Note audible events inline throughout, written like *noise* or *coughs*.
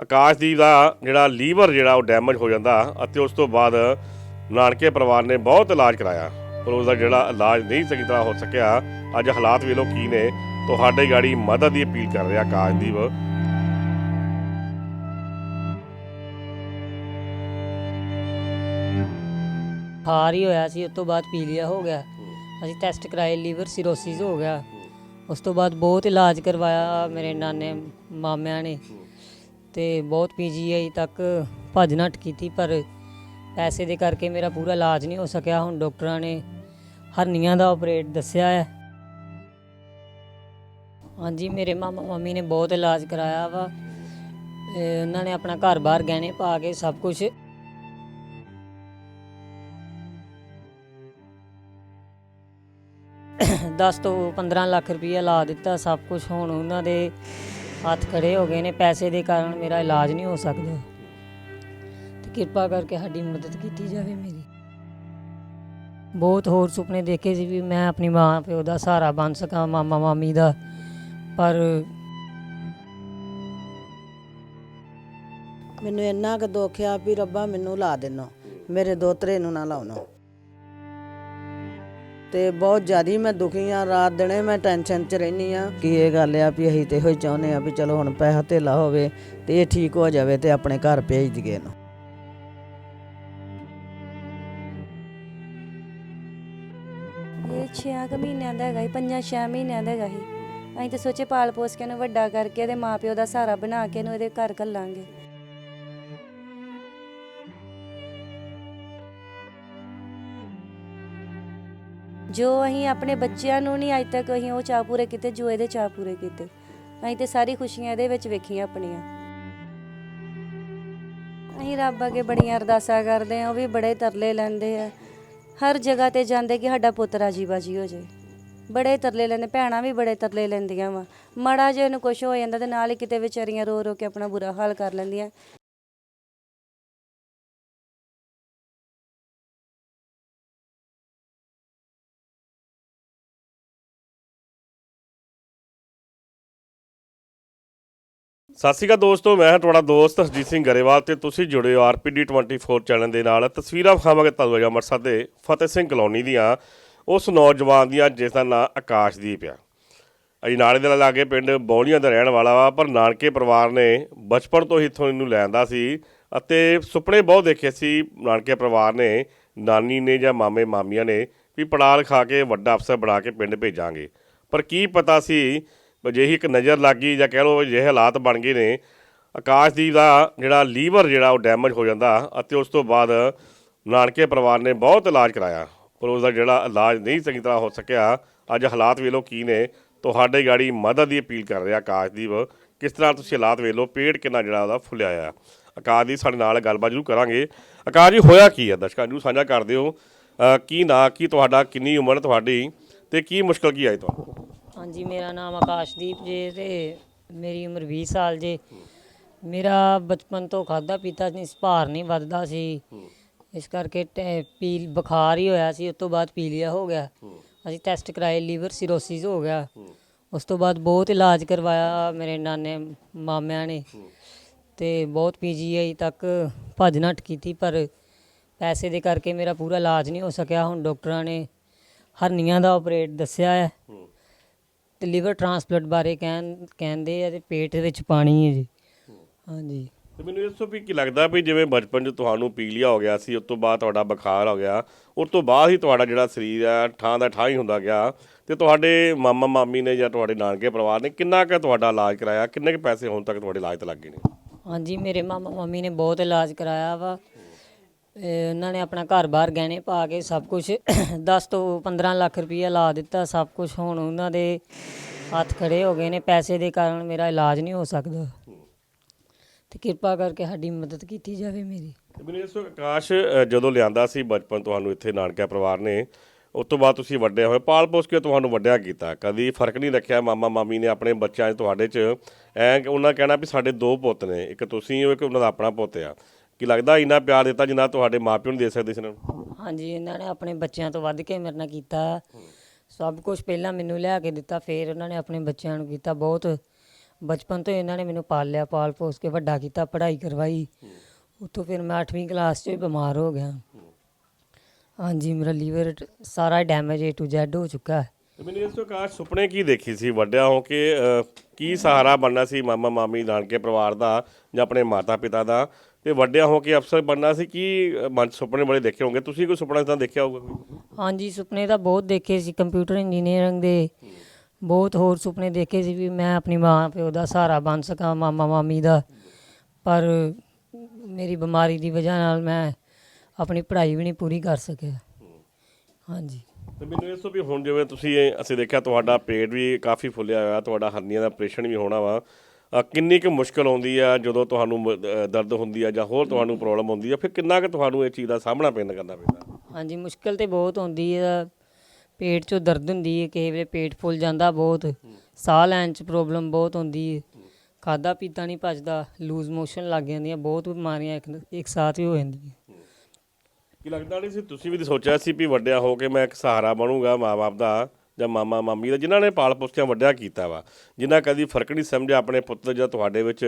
ਆਕਾਸ਼ਦੀਪ ਦਾ ਜਿਹੜਾ ਲੀਵਰ ਜਿਹੜਾ ਉਹ ਡੈਮੇਜ ਹੋ ਜਾਂਦਾ ਅਤੇ ਉਸ ਤੋਂ ਬਾਅਦ ਨਾਨਕੇ ਪਰਿਵਾਰ ਨੇ ਬਹੁਤ ਇਲਾਜ ਕਰਾਇਆ। ਪਰ ਉਸ ਦਾ ਜਿਹੜਾ ਇਲਾਜ ਨਹੀਂ ਸਹੀ ਤਰ੍ਹਾਂ ਹੋ ਸਕਿਆ ਅੱਜ ਹਾਲਾਤ ਵੇਲੋ ਕੀ ਨੇ। ਤੁਹਾਡੇ ਗਾੜੀ ਮਦਦ ਦੀ ਅਪੀਲ ਕਰ ਰਿਹਾ ਆਕਾਸ਼ਦੀਪ। ਹਾਰ ਹੀ ਹੋਇਆ ਸੀ ਉਸ ਤੋਂ ਬਾਅਦ ਪੀਲੀਆ ਹੋ ਗਿਆ। ਅਸੀਂ ਟੈਸਟ ਕਰਾਏ ਲੀਵਰ ਸਿਰੋਸਿਸ ਹੋ ਗਿਆ। ਉਸ ਤੋਂ ਬਾਅਦ ਬਹੁਤ ਇਲਾਜ ਕਰਵਾਇਆ ਮੇਰੇ ਨਾਨੇ ਮਾਮਿਆਂ ਨੇ। ਤੇ ਬਹੁਤ ਪੀਜੀਆਈ ਤੱਕ ਭੱਜ ਨੱਠ ਕੀਤੀ, ਪਰ ਪੈਸੇ ਦੇ ਕਰਕੇ ਮੇਰਾ ਪੂਰਾ ਇਲਾਜ ਨਹੀਂ ਹੋ ਸਕਿਆ। ਹੁਣ ਡਾਕਟਰਾਂ ਨੇ ਹਰਨੀਆਂ ਦਾ ਆਪਰੇਟ ਦੱਸਿਆ ਹੈ। ਹਾਂਜੀ, ਮੇਰੇ ਮਾਮਾ ਮਾਮੀ ਨੇ ਬਹੁਤ ਇਲਾਜ ਕਰਾਇਆ ਵਾ। ਇਹ ਉਹਨਾਂ ਨੇ ਆਪਣਾ ਘਰ-ਬਾਰ ਗਹਿਣੇ ਪਾ ਕੇ ਸਭ ਕੁਝ ਦਸ ਤੋਂ 15 ਲੱਖ ਰੁਪਈਆ ਲਾ ਦਿੱਤਾ ਸਭ ਕੁਝ ਹੁਣ ਉਹਨਾਂ ਦੇ ਹੱਥ ਖੜੇ ਹੋ ਗਏ ਨੇ, ਪੈਸੇ ਦੇ ਕਾਰਨ ਮੇਰਾ ਇਲਾਜ ਨਹੀਂ ਹੋ ਸਕਦਾ। ਤੇ ਕਿਰਪਾ ਕਰਕੇ ਸਾਡੀ ਮਦਦ ਕੀਤੀ ਜਾਵੇ ਮੇਰੀ। ਬਹੁਤ ਹੋਰ ਸੁਪਨੇ ਦੇਖੇ ਸੀ ਵੀ ਮੈਂ ਆਪਣੀ ਮਾਂ ਪਿਓ ਦਾ ਸਹਾਰਾ ਬਣ ਸਕਾਂ, ਮਾਮਾ ਮਾਮੀ ਦਾ, ਪਰ ਮੈਨੂੰ ਇੰਨਾ ਕੁ ਦੁੱਖ ਆ ਵੀ ਰੱਬਾ ਮੈਨੂੰ ਲਾ ਦੇਣਾ, ਮੇਰੇ ਦੋਤਰੇ ਨੂੰ ਨਾ ਲਾਉਣਾ। ਤੇ ਬਹੁਤ ਜ਼ਿਆਦਾ ਮੈਂ ਦੁਖੀ ਆ। ਰਾਤ ਦਿਨੇ ਮੈਂ ਟੈਨਸ਼ਨ 'ਚ ਰਹਿਨੀ ਆ ਕਿ ਇਹ ਗੱਲ ਆ ਵੀ ਅਸੀਂ ਤੇ ਇਹੋ ਹੀ ਚਾਹੁੰਦੇ ਆ ਵੀ ਚਲੋ ਹੁਣ ਪੈਸਾ ਧੇਲਾ ਹੋਵੇ ਤੇ ਇਹ ਠੀਕ ਹੋ ਜਾਵੇ ਤੇ ਆਪਣੇ ਘਰ ਭੇਜ ਦਈਏ ਇਹਨੂੰ। ਇਹ 6 ਮਹੀਨਿਆਂ ਦਾ ਹੈਗਾ ਸੀ, ਪੰਜਾਂ 6 ਮਹੀਨਿਆਂ ਦਾ ਹੈਗਾ ਸੀ। ਅਸੀਂ ਤਾਂ ਸੋਚੇ ਪਾਲ ਪੋਸ ਕੇ ਇਹਨੂੰ ਵੱਡਾ ਕਰਕੇ ਇਹਦੇ ਮਾਪਿਓ ਦਾ ਸਹਾਰਾ ਬਣਾ ਕੇ ਇਹਨੂੰ ਇਹਦੇ ਘਰ ਘੱਲਾਂਗੇ। ਜੋ ਅਸੀਂ ਆਪਣੇ ਬੱਚਿਆਂ ਨੂੰ ਨਹੀਂ ਅੱਜ ਤੱਕ ਅਸੀਂ ਉਹ ਚਾਅ ਪੂਰੇ ਕੀਤੇ, ਜੋ ਇਹਦੇ ਚਾਅ ਪੂਰੇ ਕੀਤੇ। ਅਸੀਂ ਤੇ ਸਾਰੀ ਖੁਸ਼ੀਆਂ ਇਹਦੇ ਵਿੱਚ ਵੇਖੀਆਂ ਆਪਣੀਆਂ। ਅਸੀਂ ਰੱਬ ਅੱਗੇ ਬੜੀਆਂ ਅਰਦਾਸਾਂ ਕਰਦੇ ਆ ਉਹ ਵੀ ਬੜੇ ਤਰਲੇ ਲੈਂਦੇ ਆ। ਹਰ ਜਗ੍ਹਾ ਤੇ ਜਾਂਦੇ ਕਿ ਸਾਡਾ ਪੁੱਤ ਰਾਜੀ ਬਾਜੀ ਹੋ ਜਾਏ। ਬੜੇ ਤਰਲੇ ਲੈਂਦੇ, ਭੈਣਾਂ ਵੀ ਬੜੇ ਤਰਲੇ ਲੈਂਦੀਆਂ ਵਾ। ਮਾੜਾ ਜਿਹਾ ਇਹਨੂੰ ਕੁਝ ਹੋ ਜਾਂਦਾ ਤੇ ਨਾਲ ਹੀ ਕਿਤੇ ਵਿਚਾਰੀਆਂ ਰੋ ਰੋ ਕੇ ਆਪਣਾ ਬੁਰਾ ਹਾਲ ਕਰ ਲੈਂਦੀਆਂ। ਸਤਿ ਸ਼੍ਰੀ ਅਕਾਲ ਦੋਸਤੋ, ਮੈਂ ਹਾਂ ਤੁਹਾਡਾ ਦੋਸਤ ਹਰਜੀਤ ਸਿੰਘ ਗਰੇਵਾਲ ਤੇ ਤੁਸੀਂ ਜੁੜੇ ਹੋ ਆਰਪੀਡੀ 24 ਚੈਨਲ ਦੇ ਨਾਲ। ਤਸਵੀਰਾਂ ਵਿਖਾਵਾਂਗੇ ਤੁਹਾਨੂੰ ਅੱਜ ਅੰਮ੍ਰਿਤਸਰ ਦੇ ਫਤਿਹ ਸਿੰਘ ਕਲੋਨੀ ਦੀਆਂ। ਉਸ ਨੌਜਵਾਨ ਦੀਆਂ ਜਿਸ ਦਾ ਨਾਂ ਆਕਾਸ਼ਦੀਪ ਆ। ਅਜੀ ਨਾਲੇ ਦੇ ਲਾਗੇ ਪਿੰਡ ਬੌਲੀਆਂ ਦਾ ਰਹਿਣ ਵਾਲਾ ਵਾ, ਪਰ ਨਾਨਕੇ ਪਰਿਵਾਰ ਨੇ ਬਚਪਨ ਤੋਂ ਹੀ ਇੱਥੋਂ ਇਹਨੂੰ ਲੈਂਦਾ ਸੀ ਅਤੇ ਸੁਪਨੇ ਬਹੁਤ ਦੇਖੇ ਸੀ ਨਾਨਕੇ ਪਰਿਵਾਰ ਨੇ, ਨਾਨੀ ਨੇ ਜਾਂ ਮਾਮੇ ਮਾਮੀਆਂ ਨੇ ਵੀ ਪੜਾਲ ਖਾ ਕੇ ਵੱਡਾ ਅਫਸਰ ਬਣਾ ਕੇ ਪਿੰਡ ਭੇਜਾਂਗੇ। ਪਰ ਕੀ ਪਤਾ ਸੀ ਅਜਿਹੀ ਇੱਕ ਨਜ਼ਰ ਲੱਗ ਗਈ ਜਾਂ ਕਹਿ ਲਓ ਅਜਿਹੇ ਹਾਲਾਤ ਬਣ ਗਏ ਨੇ, ਆਕਾਸ਼ਦੀਪ ਦਾ ਜਿਹੜਾ ਲੀਵਰ ਜਿਹੜਾ ਉਹ ਡੈਮੇਜ ਹੋ ਜਾਂਦਾ ਅਤੇ ਉਸ ਤੋਂ ਬਾਅਦ ਨਾਨਕੇ ਪਰਿਵਾਰ ਨੇ ਬਹੁਤ ਇਲਾਜ ਕਰਾਇਆ, ਪਰ ਉਸ ਦਾ ਜਿਹੜਾ ਇਲਾਜ ਨਹੀਂ ਚੰਗੀ ਤਰ੍ਹਾਂ ਹੋ ਸਕਿਆ, ਅੱਜ ਹਾਲਾਤ ਵੇਲੋ ਕੀ ਨੇ, ਤੁਹਾਡੇ ਗਾੜੀ ਮਦਦ ਦੀ ਅਪੀਲ ਕਰ ਰਿਹਾ ਆਕਾਸ਼ਦੀਪ, ਕਿਸ ਤਰ੍ਹਾਂ ਤੁਸੀਂ ਹਾਲਾਤ ਵੇਲੋ ਪੇਟ ਕਿੰਨਾ ਜਿਹੜਾ ਉਹਦਾ ਫੁੱਲਿਆ ਆ। ਆਕਾਸ਼ਦੀਪ ਸਾਡੇ ਨਾਲ ਗੱਲਬਾਤ ਜ਼ਰੂਰ ਕਰਾਂਗੇ। ਆਕਾਸ਼ ਜੀ, ਹੋਇਆ ਕੀ ਹੈ ਦਰਸ਼ਕਾਂ ਨੂੰ ਸਾਂਝਾ ਕਰ ਦਿਓ। ਕੀ ਨਾ, ਕੀ ਤੁਹਾਡਾ, ਕਿੰਨੀ ਉਮਰ ਤੁਹਾਡੀ ਤੇ ਕੀ ਮੁਸ਼ਕਲ ਕੀ ਆਈ ਤੁਹਾਨੂੰ? ਹਾਂਜੀ, ਮੇਰਾ ਨਾਮ ਆਕਾਸ਼ਦੀਪ ਜੀ ਤੇ ਮੇਰੀ ਉਮਰ 20 ਸਾਲ ਜੇ। ਮੇਰਾ ਬਚਪਨ ਤੋਂ ਖਾਦਾ ਪੀਤਾ ਨਹੀਂ ਭਾਰ ਨਹੀਂ ਵੱਧਦਾ ਸੀ। ਇਸ ਕਰਕੇ ਟੈ- ਪੀ ਬੁਖਾਰ ਹੀ ਹੋਇਆ ਸੀ, ਉਸ ਤੋਂ ਬਾਅਦ ਪੀਲੀਆ ਹੋ ਗਿਆ। ਅਸੀਂ ਟੈਸਟ ਕਰਾਏ, ਲੀਵਰ ਸਿਰੋਸਿਸ ਹੋ ਗਿਆ। ਉਸ ਤੋਂ ਬਾਅਦ ਬਹੁਤ ਇਲਾਜ ਕਰਵਾਇਆ ਮੇਰੇ ਨਾਨੇ ਮਾਮਿਆਂ ਨੇ। ਤੇ ਬਹੁਤ ਪੀਜੀਆਈ ਤੱਕ ਭੱਜ ਨੱਠ ਕੀਤੀ, ਪਰ ਪੈਸੇ ਦੇ ਕਰਕੇ ਮੇਰਾ ਪੂਰਾ ਇਲਾਜ ਨਹੀਂ ਹੋ ਸਕਿਆ। ਹੁਣ ਡਾਕਟਰਾਂ ਨੇ ਹਰਨੀਆਂ ਦਾ ਆਪਰੇਟ ਦੱਸਿਆ ਹੈ। ਤੇ ਲਿਵਰ ਟ੍ਰਾਂਸਪਲਾਂਟ ਬਾਰੇ ਕਹਿਣ ਕਹਿੰਦੇ ਆ ਤੇ ਪੇਟ ਦੇ ਵਿੱਚ ਪਾਣੀ ਹੈ ਜੀ। ਹਾਂਜੀ। ਤੇ ਮੈਨੂੰ ਇਹ ਦੱਸੋ ਵੀ ਕੀ ਲੱਗਦਾ ਵੀ ਜਿਵੇਂ ਬਚਪਨ 'ਚ ਤੁਹਾਨੂੰ ਪੀਲੀਆ ਹੋ ਗਿਆ ਸੀ ਉਸ ਤੋਂ ਬਾਅਦ ਤੁਹਾਡਾ ਬੁਖਾਰ ਹੋ ਗਿਆ ਉਸ ਤੋਂ ਬਾਅਦ ਹੀ ਤੁਹਾਡਾ ਜਿਹੜਾ ਸਰੀਰ ਆ ਠਾਂ ਦਾ ਠਾਂ ਹੀ ਹੁੰਦਾ ਗਿਆ। ਤੇ ਤੁਹਾਡੇ ਮਾਮਾ ਮਾਮੀ ਨੇ ਜਾਂ ਤੁਹਾਡੇ ਨਾਨਕੇ ਪਰਿਵਾਰ ਨੇ ਕਿੰਨਾ ਕੁ ਤੁਹਾਡਾ ਇਲਾਜ ਕਰਾਇਆ? ਕਿੰਨੇ ਕੁ ਪੈਸੇ ਹੁਣ ਤੱਕ ਤੁਹਾਡੇ ਇਲਾਜ ਤੇ ਲੱਗੇ ਨੇ? ਹਾਂਜੀ ਮੇਰੇ ਮਾਮਾ ਮੰਮੀ ਨੇ ਬਹੁਤ ਇਲਾਜ ਕਰਾਇਆ ਵਾ। ਇਹ ਉਹਨਾਂ ਨੇ ਆਪਣਾ ਘਰ-ਬਾਰ ਗਹਿਣੇ ਪਾ ਕੇ ਸਭ ਕੁਝ 10 *coughs* ਤੋਂ 15 ਲੱਖ ਰੁਪਈਆ ਲਾ ਦਿੱਤਾ ਸਭ ਕੁਝ ਹੁਣ ਉਹਨਾਂ ਦੇ ਹੱਥ ਖੜੇ ਹੋ ਗਏ ਨੇ। ਪੈਸੇ ਦੇ ਕਾਰਨ ਮੇਰਾ ਇਲਾਜ ਨਹੀਂ ਹੋ ਸਕਦਾ। ਤੇ ਕਿਰਪਾ ਕਰਕੇ ਸਾਡੀ ਮਦਦ ਕੀਤੀ ਜਾਵੇ ਮੇਰੀ। ਤੇ ਮੈਨੂੰ ਇਹ ਆਕਾਸ਼ ਅ, ਜਦੋਂ ਲਿਆਂਦਾ ਸੀ ਬਚਪਨ ਤੁਹਾਨੂੰ ਇੱਥੇ ਨਾਨਕਾ ਪਰਿਵਾਰ ਨੇ ਉਸ ਤੋਂ ਬਾਅਦ ਤੁਸੀਂ ਵੱਡੇ ਹੋਏ ਪਾਲ ਪੋਸ ਕੇ ਤੁਹਾਨੂੰ ਵੱਡਿਆ ਕੀਤਾ? ਕਦੀ ਫ਼ਰਕ ਨਹੀਂ ਰੱਖਿਆ ਮਾਮਾ ਮਾਮੀ ਨੇ ਆਪਣੇ ਬੱਚਿਆਂ 'ਚ ਤੁਹਾਡੇ 'ਚ? ਐ ਉਹਨਾਂ ਕਹਿਣਾ ਵੀ ਸਾਡੇ ਦੋ ਪੁੱਤ ਨੇ ਇੱਕ ਤੁਸੀਂ ਹੋ ਇੱਕ ਉਹਨਾਂ ਦਾ ਆਪਣਾ ਪੁੱਤ ਆ। ਕੀ ਲੱਗਦਾ ਇੰਨਾ ਪਿਆਰ ਦਿੱਤਾ ਜਿੰਨਾ ਤੁਹਾਡੇ ਮਾਪਿਓ ਨੂੰ ਦੇ ਸਕਦੇ ਸੀ ਇਹਨਾਂ ਨੂੰ? ਹਾਂਜੀ ਇਹਨਾਂ ਨੇ ਆਪਣੇ ਬੱਚਿਆਂ ਤੋਂ ਵੱਧ ਕੇ ਮੇਰੇ ਨਾਲ ਕੀਤਾ। ਸਭ ਕੁਝ ਪਹਿਲਾਂ ਮੈਨੂੰ ਲਿਆ ਕੇ ਦਿੱਤਾ ਫਿਰ ਉਹਨਾਂ ਨੇ ਆਪਣੇ ਬੱਚਿਆਂ ਨੂੰ ਕੀਤਾ। ਬਹੁਤ ਬਚਪਨ ਤੋਂ ਇਹਨਾਂ ਨੇ ਮੈਨੂੰ ਪਾਲ ਲਿਆ ਪਾਲ ਪੋਸ ਕੇ ਵੱਡਾ ਕੀਤਾ ਪੜ੍ਹਾਈ ਕਰਵਾਈ। ਉੱਥੋਂ ਫਿਰ ਮੈਂ 8ਵੀਂ ਕਲਾਸ 'ਚ ਹੀ ਬਿਮਾਰ ਹੋ ਗਿਆ। ਹਾਂਜੀ ਮੇਰਾ ਲੀਵਰ ਸਾਰਾ ਡੈਮੇਜ A to Z ਹੋ ਚੁੱਕਾ। ਹੈ ਤੇ ਮੈਨੂੰ ਇਸ ਤੋਂ ਆਕਾਸ਼ ਸੁਪਨੇ ਕੀ ਦੇਖੀ ਸੀ? ਵੱਡਿਆ ਹੋ ਕੇ ਅਹ, ਕੀ ਸਹਾਰਾ ਬਣਨਾ ਸੀ ਮਾਮਾ ਮਾਮੀ ਨਾਨਕੇ ਪਰਿਵਾਰ ਦਾ ਜਾਂ ਆਪਣੇ ਮਾਤਾ ਪਿਤਾ ਦਾ? ਤੇ ਵੱਡਿਆ ਹੋ ਕੇ ਅਫਸਰ ਬਣਨਾ ਸੀ ਕੀ ਮਨ 'ਚ ਸੁਪਨੇ ਬੜੇ ਦੇਖੇ ਹੋਣਗੇ? ਤੁਸੀਂ ਕੋਈ ਸੁਪਨਾ ਇਦਾਂ ਦੇਖਿਆ ਹੋਊਗਾ ਕੋਈ? ਹਾਂਜੀ ਸੁਪਨੇ ਤਾਂ ਬਹੁਤ ਦੇਖੇ ਸੀ ਕੰਪਿਊਟਰ ਇੰਜੀਨੀਅਰਿੰਗ ਦੇ। ਬਹੁਤ ਹੋਰ ਸੁਪਨੇ ਦੇਖੇ ਸੀ ਵੀ ਮੈਂ ਆਪਣੀ ਮਾਂ ਪਿਓ ਦਾ ਸਹਾਰਾ ਬਣ ਸਕਾਂ ਮਾਮਾ ਮਾਮੀ ਦਾ। ਪਰ ਮੇਰੀ ਬਿਮਾਰੀ ਦੀ ਵਜ੍ਹਾ ਨਾਲ ਮੈਂ ਆਪਣੀ ਪੜ੍ਹਾਈ ਵੀ ਨਹੀਂ ਪੂਰੀ ਕਰ ਸਕਿਆ। ਹਾਂਜੀ। ਤੇ ਮੈਨੂੰ ਇਸ ਤੋਂ ਵੀ ਹੁਣ ਜਿਵੇਂ ਤੁਸੀਂ ਇਹ- ਅਸੀਂ ਦੇਖਿਆ ਤੁਹਾਡਾ ਪੇਟ ਵੀ ਕਾਫੀ ਫੁੱਲਿਆ ਹੋਇਆ ਤੁਹਾਡਾ ਹਰਨੀਆਂ ਦਾ ਆਪਰੇਸ਼ਨ ਵੀ ਹੋਣਾ ਵਾ। ਕਿੰਨੀ ਕੁ ਮੁਸ਼ਕਲ ਆਉਂਦੀ ਆ ਜਦੋਂ ਤੁਹਾਨੂੰ ਦਰਦ ਹੁੰਦੀ ਆ ਜਾਂ ਹੋਰ ਤੁਹਾਨੂੰ ਪ੍ਰੋਬਲਮ ਹੁੰਦੀ ਆ ਫਿਰ ਕਿੰਨਾ ਕੁ ਤੁਹਾਨੂੰ ਇਹ ਚੀਜ਼ ਦਾ ਸਾਹਮਣਾ ਪੈਂਦਾ ਕਰਨਾ ਪੈਂਦਾ? ਹਾਂਜੀ ਮੁਸ਼ਕਲ ਤੇ ਬਹੁਤ ਹੁੰਦੀ ਹੈ ਪੇਟ 'ਚੋਂ ਦਰਦ ਹੁੰਦੀ ਹੈ ਕਿਸੇ ਵੇਲੇ ਪੇਟ ਫੁੱਲ ਜਾਂਦਾ ਬਹੁਤ। ਸਾਹ ਲੈਣ 'ਚ ਪ੍ਰੋਬਲਮ ਬਹੁਤ ਹੁੰਦੀ ਹੈ ਖਾਦਾ ਪੀਤਾ ਨਹੀਂ ਪਚਦਾ ਲੂਜ਼ ਮੋਸ਼ਨ ਲੱਗ ਜਾਂਦੀਆਂ ਬਹੁਤ ਬਿਮਾਰੀਆਂ ਇੱਕ ਇੱਕ ਸਾਥ ਹੀ ਹੋ ਜਾਂਦੀਆਂ। ਕੀ ਲੱਗਦਾ ਨਹੀਂ ਸੀ ਤੁਸੀਂ ਵੀ ਸੋਚਿਆ ਸੀ ਵੀ ਵੱਡਿਆ ਹੋ ਕੇ ਮੈਂ ਇੱਕ ਸਹਾਰਾ ਬਣੂੰਗਾ ਮਾਪੇ ਦਾ। ਜਾਂ ਮਾਮਾ ਮਾਮੀ ਦਾ, ਜਿਨ੍ਹਾਂ ਨੇ ਪਾਲ ਪੋਸ ਕੇ ਵੱਡਿਆ ਕੀਤਾ ਵਾ, ਜਿਨ੍ਹਾਂ ਕਦੀ ਫ਼ਰਕ ਨਹੀਂ ਸਮਝਿਆ ਆਪਣੇ ਪੁੱਤ ਜਾਂ ਤੁਹਾਡੇ ਵਿੱਚ,